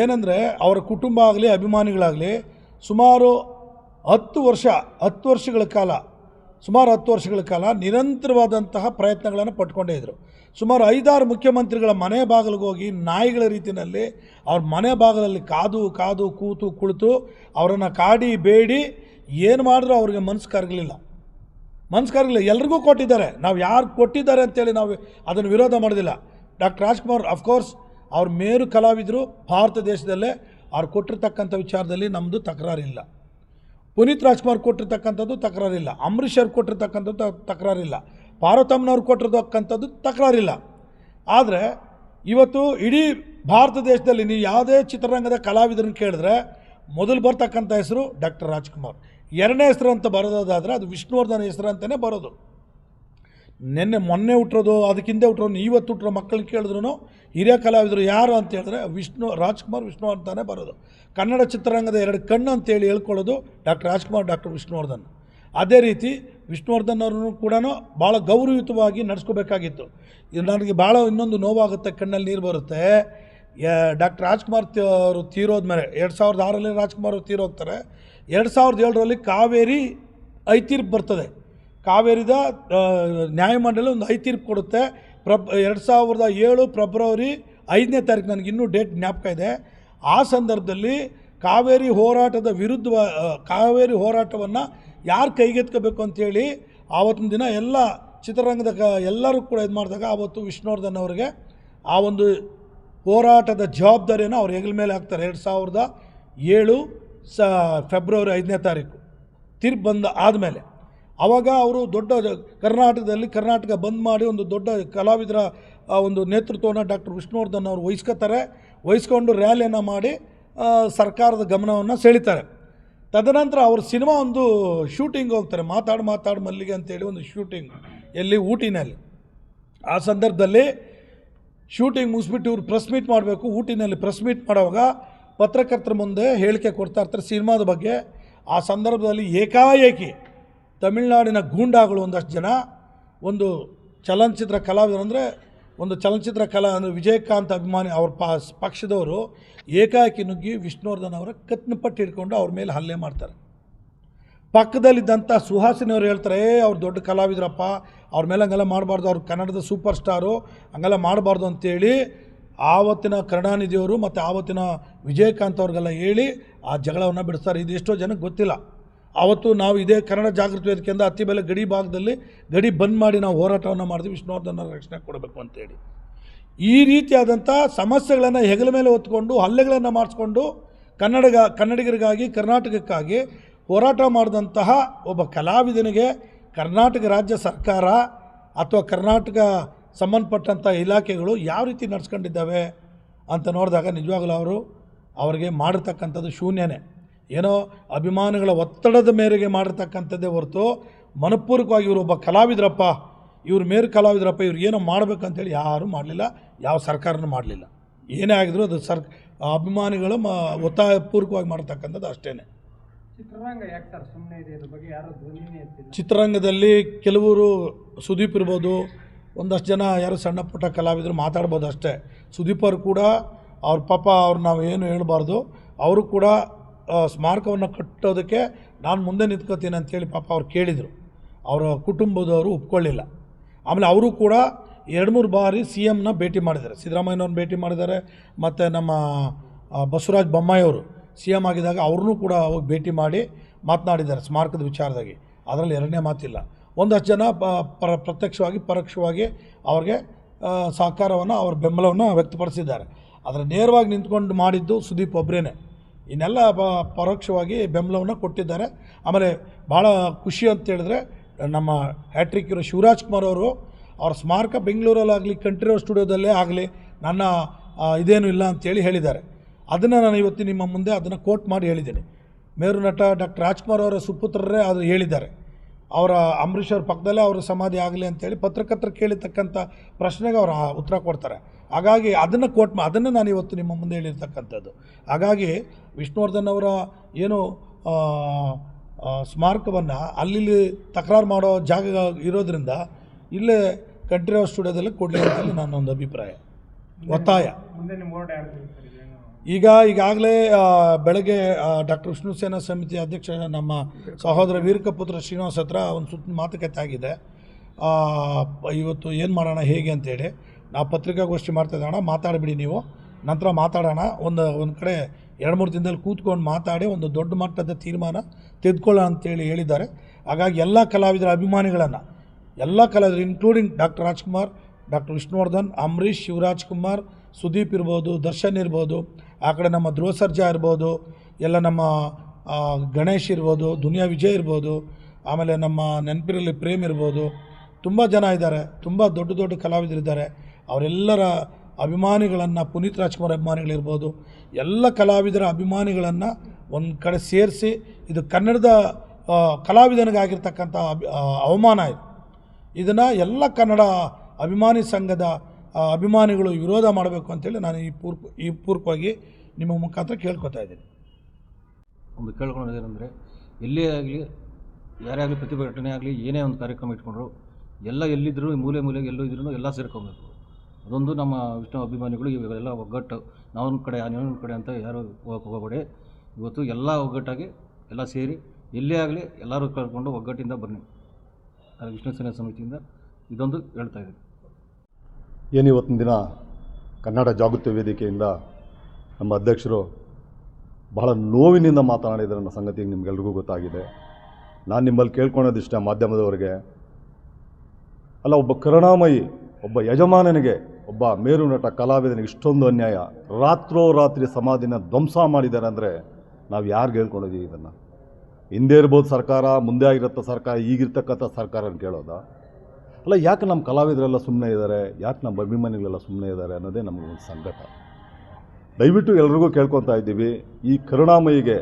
ಏನಂದರೆ ಅವರ ಕುಟುಂಬ ಆಗಲಿ ಅಭಿಮಾನಿಗಳಾಗಲಿ ಸುಮಾರು ಹತ್ತು ವರ್ಷ ಹತ್ತು ವರ್ಷಗಳ ಕಾಲ ಸುಮಾರು ಹತ್ತು ವರ್ಷಗಳ ಕಾಲ ನಿರಂತರವಾದಂತಹ ಪ್ರಯತ್ನಗಳನ್ನು ಪಟ್ಕೊಂಡೇ ಇದ್ದರು ಸುಮಾರು ಐದಾರು ಮುಖ್ಯಮಂತ್ರಿಗಳ ಮನೆ ಬಾಗಿಲಿಗೆ ಹೋಗಿ ನಾಯಿಗಳ ರೀತಿಯಲ್ಲಿ ಅವ್ರ ಮನೆ ಬಾಗಿಲಲ್ಲಿ ಕಾದು ಕಾದು ಕೂತು ಕುಳಿತು ಅವರನ್ನು ಕಾಡಿ ಬೇಡಿ, ಏನು ಮಾಡಿದ್ರೂ ಅವ್ರಿಗೆ ಮನಸ್ಸು ಕರಗಲಿಲ್ಲ. ಮನಸ್ಕಾರಗಳಿಲ್ಲ ಎಲ್ರಿಗೂ ಕೊಟ್ಟಿದ್ದಾರೆ. ನಾವು ಯಾರು ಕೊಟ್ಟಿದ್ದಾರೆ ಅಂತೇಳಿ ನಾವು ಅದನ್ನು ವಿರೋಧ ಮಾಡೋದಿಲ್ಲ. ಡಾಕ್ಟರ್ ರಾಜ್ಕುಮಾರ್ ಅಫ್ಕೋರ್ಸ್ ಅವ್ರ ಮೇರು ಕಲಾವಿದರು. ಭಾರತ ದೇಶದಲ್ಲೇ ಅವ್ರು ಕೊಟ್ಟಿರ್ತಕ್ಕಂಥ ವಿಚಾರದಲ್ಲಿ ನಮ್ಮದು ತಕರಾರಿಲ್ಲ. ಪುನೀತ್ ರಾಜ್ಕುಮಾರ್ ಕೊಟ್ಟಿರ್ತಕ್ಕಂಥದ್ದು ತಕರಾರಿಲ್ಲ. ಅಂಬರೀಷ್ ಅವ್ರು ಕೊಟ್ಟಿರ್ತಕ್ಕಂಥದ್ದು ತಕರಾರಿಲ್ಲ. ಪಾರ್ವತಮ್ಮನವ್ರು ಕೊಟ್ಟಿರ್ತಕ್ಕಂಥದ್ದು ತಕರಾರಿಲ್ಲ. ಆದರೆ ಇವತ್ತು ಇಡೀ ಭಾರತ ದೇಶದಲ್ಲಿ ನೀವು ಯಾವುದೇ ಚಿತ್ರರಂಗದ ಕಲಾವಿದರನ್ನು ಕೇಳಿದ್ರೆ ಮೊದಲು ಬರ್ತಕ್ಕಂಥ ಹೆಸರು ಡಾಕ್ಟರ್ ರಾಜ್ಕುಮಾರ್. ಎರಡನೇ ಹೆಸರು ಅಂತ ಬರೋದಾದರೆ ಅದು ವಿಷ್ಣುವರ್ಧನ ಹೆಸರು ಅಂತಲೇ ಬರೋದು. ನಿನ್ನೆ ಮೊನ್ನೆ ಹುಟ್ಟಿರೋದು ಅದಕ್ಕಿಂತ ಹುಟ್ಟಿರೋನು ಇವತ್ತು ಹುಟ್ಟಿರೋ ಮಕ್ಕಳು ಕೇಳಿದ್ರು ಹಿರಿಯ ಕಲಾವಿದರು ಯಾರು ಅಂತ ಹೇಳಿದ್ರೆ ವಿಷ್ಣು, ರಾಜ್ಕುಮಾರ್ ವಿಷ್ಣು ಅಂತಾನೆ ಬರೋದು. ಕನ್ನಡ ಚಿತ್ರರಂಗದ ಎರಡು ಕಣ್ಣು ಅಂತೇಳಿ ಹೇಳ್ಕೊಳ್ಳೋದು ಡಾಕ್ಟರ್ ರಾಜ್ಕುಮಾರ್, ಡಾಕ್ಟರ್ ವಿಷ್ಣುವರ್ಧನ್. ಅದೇ ರೀತಿ ವಿಷ್ಣುವರ್ಧನ್ ಅವ್ರನ್ನು ಕೂಡ ಭಾಳ ಗೌರವಯುತವಾಗಿ ನಡೆಸ್ಕೋಬೇಕಾಗಿತ್ತು. ಇದು ನನಗೆ ಭಾಳ ಇನ್ನೊಂದು ನೋವಾಗುತ್ತೆ, ಕಣ್ಣಲ್ಲಿ ನೀರು ಬರುತ್ತೆ. ಡಾಕ್ಟರ್ ರಾಜ್ಕುಮಾರ್ ಅವರು ತೀರೋದ ಮೇಲೆ ಎರಡು ಸಾವಿರದ ಆರರಲ್ಲಿ ರಾಜ್ಕುಮಾರ್ ಅವರು ತೀರೋಗ್ತಾರೆ. ಎರಡು ಸಾವಿರದ ಏಳರಲ್ಲಿ ಕಾವೇರಿ ಐತೀರ್ಪು ಬರ್ತದೆ. ಕಾವೇರಿದ ನ್ಯಾಯಮಂಡಳಿ ಒಂದು ಐ ಕೊಡುತ್ತೆ. ಪ್ರಬ್, ಎರಡು ಸಾವಿರದ ಏಳು ಫೆಬ್ರವರಿ ಐದನೇ ತಾರೀಕು ನನಗೆ ಇನ್ನೂ ಡೇಟ್ ಜ್ಞಾಪಕ ಇದೆ. ಆ ಸಂದರ್ಭದಲ್ಲಿ ಕಾವೇರಿ ಹೋರಾಟದ ವಿರುದ್ಧ ಕಾವೇರಿ ಹೋರಾಟವನ್ನು ಯಾರು ಕೈಗೆತ್ಕೋಬೇಕು ಅಂಥೇಳಿ ಆವತ್ತಿನ ದಿನ ಎಲ್ಲ ಚಿತ್ರರಂಗದ ಕ, ಎಲ್ಲರೂ ಕೂಡ ಇದು ಮಾಡಿದಾಗ ಆವತ್ತು ವಿಷ್ಣುವರ್ಧನ್ ಅವರಿಗೆ ಆ ಒಂದು ಹೋರಾಟದ ಜವಾಬ್ದಾರಿಯನ್ನು ಅವ್ರು ಹೆಗಲ ಮೇಲೆ ಹಾಕ್ತಾರೆ. ಎರಡು ಸಾವಿರದ ಏಳು ಸ, ಫೆಬ್ರವರಿ ಐದನೇ ತಾರೀಕು. ತೀರ್ಪು ಬಂದ ಆದಮೇಲೆ ಆವಾಗ ಅವರು ದೊಡ್ಡ ಕರ್ನಾಟಕದಲ್ಲಿ ಕರ್ನಾಟಕ ಬಂದ್ ಮಾಡಿ ಒಂದು ದೊಡ್ಡ ಕಲಾವಿದರ ಒಂದು ನೇತೃತ್ವವನ್ನು ಡಾಕ್ಟರ್ ವಿಷ್ಣುವರ್ಧನ್ ಅವರು ವಹಿಸ್ಕೋತಾರೆ. ವಹಿಸ್ಕೊಂಡು ರ್ಯಾಲಿಯನ್ನು ಮಾಡಿ ಸರ್ಕಾರದ ಗಮನವನ್ನು ಸೆಳೀತಾರೆ. ತದನಂತರ ಅವ್ರ ಸಿನಿಮಾ ಒಂದು ಶೂಟಿಂಗ್ ಹೋಗ್ತಾರೆ. ಮಾತಾಡು ಮಾತಾಡು ಮಲ್ಲಿಗೆ ಅಂತೇಳಿ ಒಂದು ಶೂಟಿಂಗ್, ಎಲ್ಲಿ ಊಟಿನಲ್ಲಿ. ಆ ಸಂದರ್ಭದಲ್ಲಿ ಶೂಟಿಂಗ್ ಮುಗಿಸ್ಬಿಟ್ಟು ಇವ್ರು ಪ್ರೆಸ್ ಮೀಟ್ ಮಾಡಬೇಕು. ಊಟಿನಲ್ಲಿ ಪ್ರೆಸ್ ಮೀಟ್ ಮಾಡುವಾಗ ಪತ್ರಕರ್ತರ ಮುಂದೆ ಹೇಳಿಕೆ ಕೊಡ್ತಾ ಇರ್ತಾರೆ ಸಿನಿಮಾದ ಬಗ್ಗೆ. ಆ ಸಂದರ್ಭದಲ್ಲಿ ಏಕಾಏಕಿ ತಮಿಳುನಾಡಿನ ಗೂಂಡಾಗಳು ಒಂದಷ್ಟು ಜನ, ಒಂದು ಚಲನಚಿತ್ರ ಕಲಾವಿದರಂದರೆ ಒಂದು ಚಲನಚಿತ್ರ ಕಲಾ ಅಂದರೆ ವಿಜಯಕಾಂತ್ ಅಭಿಮಾನಿ ಅವ್ರ ಪಕ್ಷದವರು ಏಕಾಏಕಿ ನುಗ್ಗಿ ವಿಷ್ಣುವರ್ಧನ್ ಅವರ ಕತ್ನಪಟ್ಟು ಹಿಡ್ಕೊಂಡು ಅವ್ರ ಮೇಲೆ ಹಲ್ಲೆ ಮಾಡ್ತಾರೆ. ಪಕ್ಕದಲ್ಲಿದ್ದಂಥ ಸುಹಾಸಿನಿಯವರು ಹೇಳ್ತಾರೆ, ಏ, ಅವ್ರು ದೊಡ್ಡ ಕಲಾವಿದರಪ್ಪ, ಅವ್ರ ಮೇಲೆ ಹಂಗೆಲ್ಲ ಮಾಡಬಾರ್ದು, ಅವ್ರು ಕನ್ನಡದ ಸೂಪರ್ ಸ್ಟಾರು, ಹಂಗೆಲ್ಲ ಮಾಡಬಾರ್ದು ಅಂತೇಳಿ ಆವತ್ತಿನ ಕರುಣಾನಿಧಿಯವರು ಮತ್ತು ಆವತ್ತಿನ ವಿಜಯಕಾಂತ್ ಅವ್ರಿಗೆಲ್ಲ ಹೇಳಿ ಆ ಜಗಳವನ್ನು ಬಿಡಿಸ್ತಾರೆ. ಇದು ಎಷ್ಟೋ ಜನಕ್ಕೆ ಗೊತ್ತಿಲ್ಲ. ಆವತ್ತು ನಾವು ಇದೇ ಕನ್ನಡ ಜಾಗೃತಿ ವೇದಿಕೆಯಿಂದ ಬೆಲೆ ಗಡಿ ಭಾಗದಲ್ಲಿ ಗಡಿ ಬಂದ್ ಮಾಡಿ ನಾವು ಹೋರಾಟವನ್ನು ಮಾಡಿದ್ವಿ ವಿಷ್ಣುವರ್ಧನ ರಕ್ಷಣೆ ಕೊಡಬೇಕು ಅಂತೇಳಿ ಈ ರೀತಿಯಾದಂಥ ಸಮಸ್ಯೆಗಳನ್ನು ಹೆಗಲ ಮೇಲೆ ಹೊತ್ಕೊಂಡು, ಹಲ್ಲೆಗಳನ್ನು ಮಾಡಿಸ್ಕೊಂಡು, ಕನ್ನಡಗ, ಕನ್ನಡಿಗರಿಗಾಗಿ, ಕರ್ನಾಟಕಕ್ಕಾಗಿ ಹೋರಾಟ ಮಾಡಿದಂತಹ ಒಬ್ಬ ಕಲಾವಿದನಿಗೆ ಕರ್ನಾಟಕ ರಾಜ್ಯ ಸರ್ಕಾರ ಅಥವಾ ಕರ್ನಾಟಕ ಸಂಬಂಧಪಟ್ಟಂಥ ಇಲಾಖೆಗಳು ಯಾವ ರೀತಿ ನಡ್ಸ್ಕೊಂಡಿದ್ದಾವೆ ಅಂತ ನೋಡಿದಾಗ ನಿಜವಾಗಲೂ ಅವರು ಅವರಿಗೆ ಮಾಡಿರ್ತಕ್ಕಂಥದ್ದು ಶೂನ್ಯನೇ. ಏನೋ ಅಭಿಮಾನಿಗಳ ಒತ್ತಡದ ಮೇರೆಗೆ ಮಾಡಿರ್ತಕ್ಕಂಥದ್ದೇ ಹೊರತು ಮನಪೂರ್ವಕವಾಗಿ ಇವರು ಒಬ್ಬ ಕಲಾವಿದರಪ್ಪ ಇವ್ರ ಮೇರೆ ಕಲಾವಿದರಪ್ಪ ಇವ್ರು ಏನೋ ಮಾಡಬೇಕಂತೇಳಿ ಯಾರೂ ಮಾಡಲಿಲ್ಲ ಯಾವ ಸರ್ಕಾರನೂ ಮಾಡಲಿಲ್ಲ. ಏನೇ ಆಗಿದ್ರು ಅದು ಸರ್ ಅಭಿಮಾನಿಗಳು ಮ ಒತ್ತಾಯಪೂರ್ವಕವಾಗಿ ಮಾಡ್ತಕ್ಕಂಥದ್ದು ಅಷ್ಟೇ ಚಿತ್ರರಂಗ ಸುಮ್ಮನೆ ಇದೆ? ಇದ್ರ ಬಗ್ಗೆ ಯಾರು ಚಿತ್ರರಂಗದಲ್ಲಿ ಕೆಲವರು ಸುದೀಪ್ ಇರ್ಬೋದು ಒಂದಷ್ಟು ಜನ ಯಾರು ಸಣ್ಣ ಪುಟ್ಟ ಕಲಾವಿದರು ಮಾತಾಡ್ಬೋದು ಅಷ್ಟೇ. ಸುದೀಪ್ ಅವರು ಕೂಡ ಅವ್ರ ಪಾಪ ಅವ್ರು ನಾವು ಏನು ಹೇಳಬಾರ್ದು ಅವರು ಕೂಡ ಸ್ಮಾರಕವನ್ನು ಕಟ್ಟೋದಕ್ಕೆ ನಾನು ಮುಂದೆ ನಿಂತ್ಕೋತೀನಿ ಅಂತೇಳಿ ಪಾಪ ಅವ್ರು ಕೇಳಿದರು. ಅವರ ಕುಟುಂಬದವರು ಒಪ್ಕೊಳ್ಳಿಲ್ಲ. ಆಮೇಲೆ ಅವರು ಕೂಡ ಎರಡು ಮೂರು ಬಾರಿ ಸಿ ಎಮ್ನ ಭೇಟಿ ಮಾಡಿದ್ದಾರೆ. ಸಿದ್ದರಾಮಯ್ಯನವ್ರನ್ನ ಭೇಟಿ ಮಾಡಿದ್ದಾರೆ. ಮತ್ತು ನಮ್ಮ ಬಸವರಾಜ್ ಬೊಮ್ಮಾಯಿಯವರು ಸಿ ಎಂ ಆಗಿದ್ದಾಗ ಅವ್ರನ್ನೂ ಕೂಡ ಹೋಗಿ ಭೇಟಿ ಮಾಡಿ ಮಾತನಾಡಿದ್ದಾರೆ ಸ್ಮಾರಕದ ವಿಚಾರದಾಗಿ. ಅದರಲ್ಲಿ ಎರಡನೇ ಮಾತಿಲ್ಲ. ಒಂದಷ್ಟು ಜನ ಪರ, ಪ್ರತ್ಯಕ್ಷವಾಗಿ, ಪರೋಕ್ಷವಾಗಿ ಅವ್ರಿಗೆ ಸಹಕಾರವನ್ನು, ಅವ್ರ ಬೆಂಬಲವನ್ನು ವ್ಯಕ್ತಪಡಿಸಿದ್ದಾರೆ. ಆದರೆ ನೇರವಾಗಿ ನಿಂತ್ಕೊಂಡು ಮಾಡಿದ್ದು ಸುದೀಪ್ ಒಬ್ಬರೇನೆ ಇನ್ನೆಲ್ಲ ಬ ಪರೋಕ್ಷವಾಗಿ ಬೆಂಬಲವನ್ನು ಕೊಟ್ಟಿದ್ದಾರೆ. ಆಮೇಲೆ ಭಾಳ ಖುಷಿ ಅಂತ ಹೇಳಿದ್ರೆ ನಮ್ಮ ಹ್ಯಾಟ್ರಿಕ್ ಇರೋ ಶಿವರಾಜ್ ಕುಮಾರ್ ಅವರು, ಅವ್ರ ಸ್ಮಾರಕ ಬೆಂಗಳೂರಲ್ಲಾಗಲಿ ಕಂಠೀರೋ ಸ್ಟುಡಿಯೋದಲ್ಲೇ ಆಗಲಿ ನನ್ನ ಇದೇನೂ ಇಲ್ಲ ಅಂತೇಳಿ ಹೇಳಿದ್ದಾರೆ. ಅದನ್ನು ನಾನು ಇವತ್ತು ನಿಮ್ಮ ಮುಂದೆ ಅದನ್ನು ಕೋಟ್ ಮಾಡಿ ಹೇಳಿದ್ದೀನಿ. ಮೇರು ನಟ ಡಾಕ್ಟರ್ ರಾಜ್ಕುಮಾರ್ ಅವರ ಸುಪುತ್ರರೇ ಅದು ಹೇಳಿದ್ದಾರೆ. ಅವರ ಅಂಬರೀಷ್ ಅವ್ರ ಪಕ್ಕದಲ್ಲೇ ಅವರ ಸಮಾಧಿ ಆಗಲಿ ಅಂತೇಳಿ ಪತ್ರಕರ್ತರು ಕೇಳಿರ್ತಕ್ಕಂಥ ಪ್ರಶ್ನೆಗೆ ಅವರು ಉತ್ತರ ಕೊಡ್ತಾರೆ. ಹಾಗಾಗಿ ಅದನ್ನು ಕೋಟ್ ಮಾ ಅದನ್ನು ನಾನು ಇವತ್ತು ನಿಮ್ಮ ಮುಂದೆ ಹೇಳಿರ್ತಕ್ಕಂಥದ್ದು. ಹಾಗಾಗಿ ವಿಷ್ಣುವರ್ಧನ್ ಅವರ ಏನು ಸ್ಮಾರಕವನ್ನು ಅಲ್ಲಿ ತಕರಾರು ಮಾಡೋ ಜಾಗ ಇರೋದ್ರಿಂದ ಇಲ್ಲೇ ಕಂಠೀರವ ಸ್ಟುಡಿಯೋದಲ್ಲಿ ಕೊಡಲಿ ಅಂತೇಳಿ ನನ್ನ ಒಂದು ಅಭಿಪ್ರಾಯ. ಒತ್ತಾಯ. ಈಗ ಈಗಾಗಲೇ ಬೆಳಗ್ಗೆ ಡಾಕ್ಟರ್ ವಿಷ್ಣು ಸೇನಾ ಸಮಿತಿ ಅಧ್ಯಕ್ಷ ನಮ್ಮ ಸಹೋದರ ವೀರಕಪುತ್ರ ಶ್ರೀನಿವಾಸ್ ಹತ್ರ ಒಂದು ಸುತ್ತ ಮಾತುಕತೆ ಆಗಿದೆ. ಇವತ್ತು ಏನು ಮಾಡೋಣ ಹೇಗೆ ಅಂತೇಳಿ. ನಾವು ಪತ್ರಿಕಾಗೋಷ್ಠಿ ಮಾಡ್ತಾ ಅಣ್ಣ, ಮಾತಾಡಿಬಿಡಿ ನೀವು. ನಂತರ ಮಾತಾಡೋಣ. ಒಂದು ಒಂದು ಕಡೆ ಎರಡು, ಮೂರು ದಿನದಲ್ಲಿ ಕೂತ್ಕೊಂಡು ಮಾತಾಡಿ, ಒಂದು ದೊಡ್ಡ ಮಟ್ಟದ ತೀರ್ಮಾನ ತೆಗೆದುಕೊಳ್ಳೋಣ ಅಂತೇಳಿ ಹೇಳಿದ್ದಾರೆ. ಹಾಗಾಗಿ ಎಲ್ಲ ಕಲಾವಿದರ ಅಭಿಮಾನಿಗಳನ್ನು, ಎಲ್ಲ ಕಲಾವಿದರು including doctor Rajkumar doctor Vishnuvardhan, Ambareesh, Shivaraj Kumar, Sudeep ಇರ್ಬೋದು, ದರ್ಶನ್ ಇರ್ಬೋದು, ಆ ಕಡೆ ನಮ್ಮ ಧ್ರುವ ಸರ್ಜಾ ಇರ್ಬೋದು, ಎಲ್ಲ ನಮ್ಮ ಗಣೇಶ್ ಇರ್ಬೋದು, ದುನಿಯಾ ವಿಜಯ್ ಇರ್ಬೋದು, ಆಮೇಲೆ ನಮ್ಮ ನೆನಪಿರಲಿ ಪ್ರೇಮ್ ಇರ್ಬೋದು, ತುಂಬ ಜನ ಇದ್ದಾರೆ. ತುಂಬ ದೊಡ್ಡ ದೊಡ್ಡ ಕಲಾವಿದರಿದ್ದಾರೆ. ಅವರೆಲ್ಲರ ಅಭಿಮಾನಿಗಳನ್ನು, ಪುನೀತ್ ರಾಜ್ಕುಮಾರ್ ಅಭಿಮಾನಿಗಳಿರ್ಬೋದು, ಎಲ್ಲ ಕಲಾವಿದರ ಅಭಿಮಾನಿಗಳನ್ನು ಒಂದು ಕಡೆ ಸೇರಿಸಿ, ಇದು ಕನ್ನಡದ ಕಲಾವಿದನಿಗಾಗಿರ್ತಕ್ಕಂಥ ಅಭಿ ಅವಮಾನ ಇದು. ಇದನ್ನು ಎಲ್ಲ ಕನ್ನಡ ಅಭಿಮಾನಿ ಸಂಘದ ಅಭಿಮಾನಿಗಳು ವಿರೋಧ ಮಾಡಬೇಕು ಅಂತೇಳಿ ನಾನು ಈ ಪೂರ್ವ, ಈ ಪೂರ್ವಕವಾಗಿ ನಿಮ್ಮ ಮುಖಾಂತರ ಕೇಳ್ಕೊತಾ ಇದ್ದೀನಿ. ಒಂದು ಕೇಳ್ಕೊಳ್ಳೋದೇನೆಂದರೆ ಎಲ್ಲೇ ಆಗಲಿ, ಯಾರೇ ಆಗಲಿ ಪ್ರತಿಭಟನೆ ಆಗಲಿ, ಏನೇ ಒಂದು ಕಾರ್ಯಕ್ರಮ ಇಟ್ಕೊಂಡ್ರು, ಎಲ್ಲ ಎಲ್ಲಿದ್ದರೂ ಮೂಲೆ ಮೂಲೆಗೆ ಎಲ್ಲೂ ಇದ್ರೂ ಎಲ್ಲ ಸೇರ್ಕೊಬೇಕು. ಅದೊಂದು ನಮ್ಮ ವಿಷ್ಣು ಅಭಿಮಾನಿಗಳು ಇವಾಗೆಲ್ಲ ಒಗ್ಗಟ್ಟು. ನಾವೊಂದು ಕಡೆ ನೀವೊಂದು ಕಡೆ ಅಂತ ಯಾರು ಹೋಗಕ್ಕೆ ಹೋಗಬೇಡಿ. ಇವತ್ತು ಎಲ್ಲ ಒಗ್ಗಟ್ಟಾಗಿ ಎಲ್ಲ ಸೇರಿ ಎಲ್ಲೇ ಆಗಲಿ ಎಲ್ಲರೂ ಕರ್ಕೊಂಡು ಒಗ್ಗಟ್ಟಿಂದ ಬನ್ನಿ. ವಿಷ್ಣು ಸೇನಾ ಸಮಿತಿಯಿಂದ ಇದೊಂದು ಹೇಳ್ತಾ ಇದ್ದೀನಿ. ಏನು ಇವತ್ತಿನ ದಿನ ಕನ್ನಡ ಜಾಗೃತಿ ವೇದಿಕೆಯಿಂದ ನಮ್ಮ ಅಧ್ಯಕ್ಷರು ಬಹಳ ನೋವಿನಿಂದ ಮಾತನಾಡಿದ್ದಾರೆ ನನ್ನ ಸಂಗತಿ ನಿಮಗೆಲ್ರಿಗೂ ಗೊತ್ತಾಗಿದೆ. ನಾನು ನಿಮ್ಮಲ್ಲಿ ಕೇಳ್ಕೊಳೋದಿಷ್ಟ ಮಾಧ್ಯಮದವರಿಗೆ. ಅಲ್ಲ, ಒಬ್ಬ ಕರುಣಾಮಯಿ, ಒಬ್ಬ ಯಜಮಾನನಿಗೆ ಒಬ್ಬ ಮೇರು ನಟ ಕಲಾವಿದನಿಗೆ ಇಷ್ಟೊಂದು ಅನ್ಯಾಯ. ರಾತ್ರೋರಾತ್ರಿ ಸಮಾಧಿನ ಧ್ವಂಸ ಮಾಡಿದ್ದಾರೆ ಅಂದರೆ ನಾವು ಯಾರಿಗೆ ಹೇಳ್ಕೊಂಡಿದ್ದೀವಿ ಇದನ್ನು? ಹಿಂದೆ ಇರ್ಬೋದು ಸರ್ಕಾರ ಮುಂದೆ ಆಗಿರತ್ತ ಸರ್ಕಾರ ಈಗಿರ್ತಕ್ಕಂಥ ಸರ್ಕಾರನ ಕೇಳೋದಾ? ಅಲ್ಲ ಯಾಕೆ ನಮ್ಮ ಕಲಾವಿದರೆಲ್ಲ ಸುಮ್ಮನೆ ಇದ್ದಾರೆ ಯಾಕೆ ನಮ್ಮ ಅಭಿಮಾನಿಗಳೆಲ್ಲ ಸುಮ್ಮನೆ ಇದ್ದಾರೆ ಅನ್ನೋದೇ ನಮಗೆ ಒಂದು ಸಂಕಟ. ದಯವಿಟ್ಟು ಎಲ್ರಿಗೂ ಕೇಳ್ಕೊತಾ ಇದ್ದೀವಿ. ಈ ಕರುಣಾಮಯಿಗೆ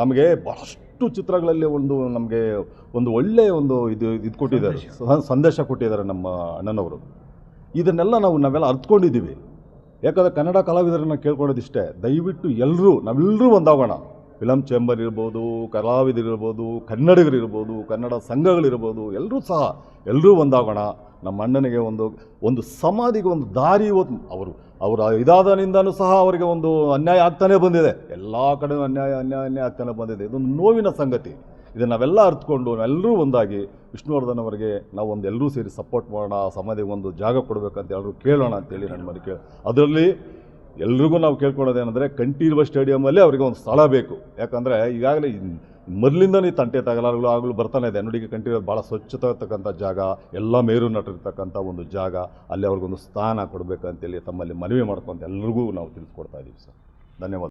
ನಮಗೆ ಭಾಳಷ್ಟು ಚಿತ್ರಗಳಲ್ಲಿ ಒಂದು ನಮಗೆ ಒಂದು ಒಳ್ಳೆಯ ಒಂದು ಇದು ಇದು ಕೊಟ್ಟಿದ್ದಾರೆ. ಸಂದೇಶ ಕೊಟ್ಟಿದ್ದಾರೆ ನಮ್ಮ ಅಣ್ಣನವರು. ಇದನ್ನೆಲ್ಲ ನಾವು ನಾವೆಲ್ಲ ಅರ್ತ್ಕೊಂಡಿದ್ದೀವಿ. ಯಾಕಂದರೆ ಕನ್ನಡ ಕಲಾವಿದರನ್ನ ಕೇಳ್ಕೊಳ್ಳೋದಿಷ್ಟೇ, ದಯವಿಟ್ಟು ಎಲ್ಲರೂ ನಾವೆಲ್ಲರೂ ಒಂದಾಗೋಣ. ಫಿಲಮ್ ಚೇಂಬರ್ ಇರ್ಬೋದು, ಕಲಾವಿದರಿರ್ಬೋದು, ಕನ್ನಡಿಗರಿರ್ಬೋದು, ಕನ್ನಡ ಸಂಘಗಳಿರ್ಬೋದು ಎಲ್ಲರೂ ಸಹ ಎಲ್ಲರೂ ಒಂದಾಗೋಣ. ನಮ್ಮ ಅಣ್ಣನಿಗೆ ಒಂದು ಒಂದು ಸಮಾಧಿಗೆ ಒಂದು ದಾರಿ ಇವತ್ತು ಅವರು, ಅವರ ಇದಾದನಿಂದನೂ ಸಹ ಅವರಿಗೆ ಒಂದು ಅನ್ಯಾಯ ಆಗ್ತಾನೇ ಬಂದಿದೆ. ಎಲ್ಲ ಕಡೆ ಅನ್ಯಾಯ ಅನ್ಯಾಯ ಅನ್ಯಾಯ ಆಗ್ತಾನೆ ಬಂದಿದೆ. ಇದೊಂದು ನೋವಿನ ಸಂಗತಿ. ಇದನ್ನು ನಾವೆಲ್ಲ ಅರ್ಥಕೊಂಡು ನಾವೆಲ್ಲರೂ ಒಂದಾಗಿ ವಿಷ್ಣುವರ್ಧನ್ ಅವರಿಗೆ ನಾವು ಒಂದು ಎಲ್ಲರೂ ಸೇರಿ ಸಪೋರ್ಟ್ ಮಾಡೋಣ ಆ ಸಮಾಧಿಗೆ ಒಂದು ಜಾಗ ಕೊಡಬೇಕಂತ ಎಲ್ಲರೂ ಕೇಳೋಣ ಅಂತೇಳಿ ನನ್ನ ಮನೆ ಕೇಳಿ ಅದರಲ್ಲಿ ಎಲ್ರಿಗೂ ನಾವು ಕೇಳ್ಕೊಳ್ಳೋದೇನೆಂದರೆ ಕಂಠೀರುವ ಸ್ಟೇಡಿಯಮಲ್ಲಿ ಅವರಿಗೆ ಒಂದು ಸ್ಥಳ ಬೇಕು. ಯಾಕಂದರೆ ಈಗಾಗಲೇ ಮೊದಲಿಂದನೇ ತಂಟೆ ತಗಲಾರುಗಳು ಆಗಲೂ ಬರ್ತಾನೆ ಇದೆ. ನುಡಿಗೆ ಕಂಠೀರ ಭಾಳ ಸ್ವಚ್ಛತೆ ಇರ್ತಕ್ಕಂಥ ಜಾಗ, ಎಲ್ಲ ಮೇರು ನಟರಿರ್ತಕ್ಕಂಥ ಒಂದು ಜಾಗ, ಅಲ್ಲಿ ಅವ್ರಿಗೊಂದು ಸ್ಥಾನ ಕೊಡಬೇಕಂತೇಳಿ ತಮ್ಮಲ್ಲಿ ಮನವಿ ಮಾಡ್ಕೊಂತ ಎಲ್ರಿಗೂ ನಾವು ತಿಳಿಸ್ಕೊಡ್ತಾ ಇದ್ದೀವಿ ಸರ್. ಧನ್ಯವಾದ.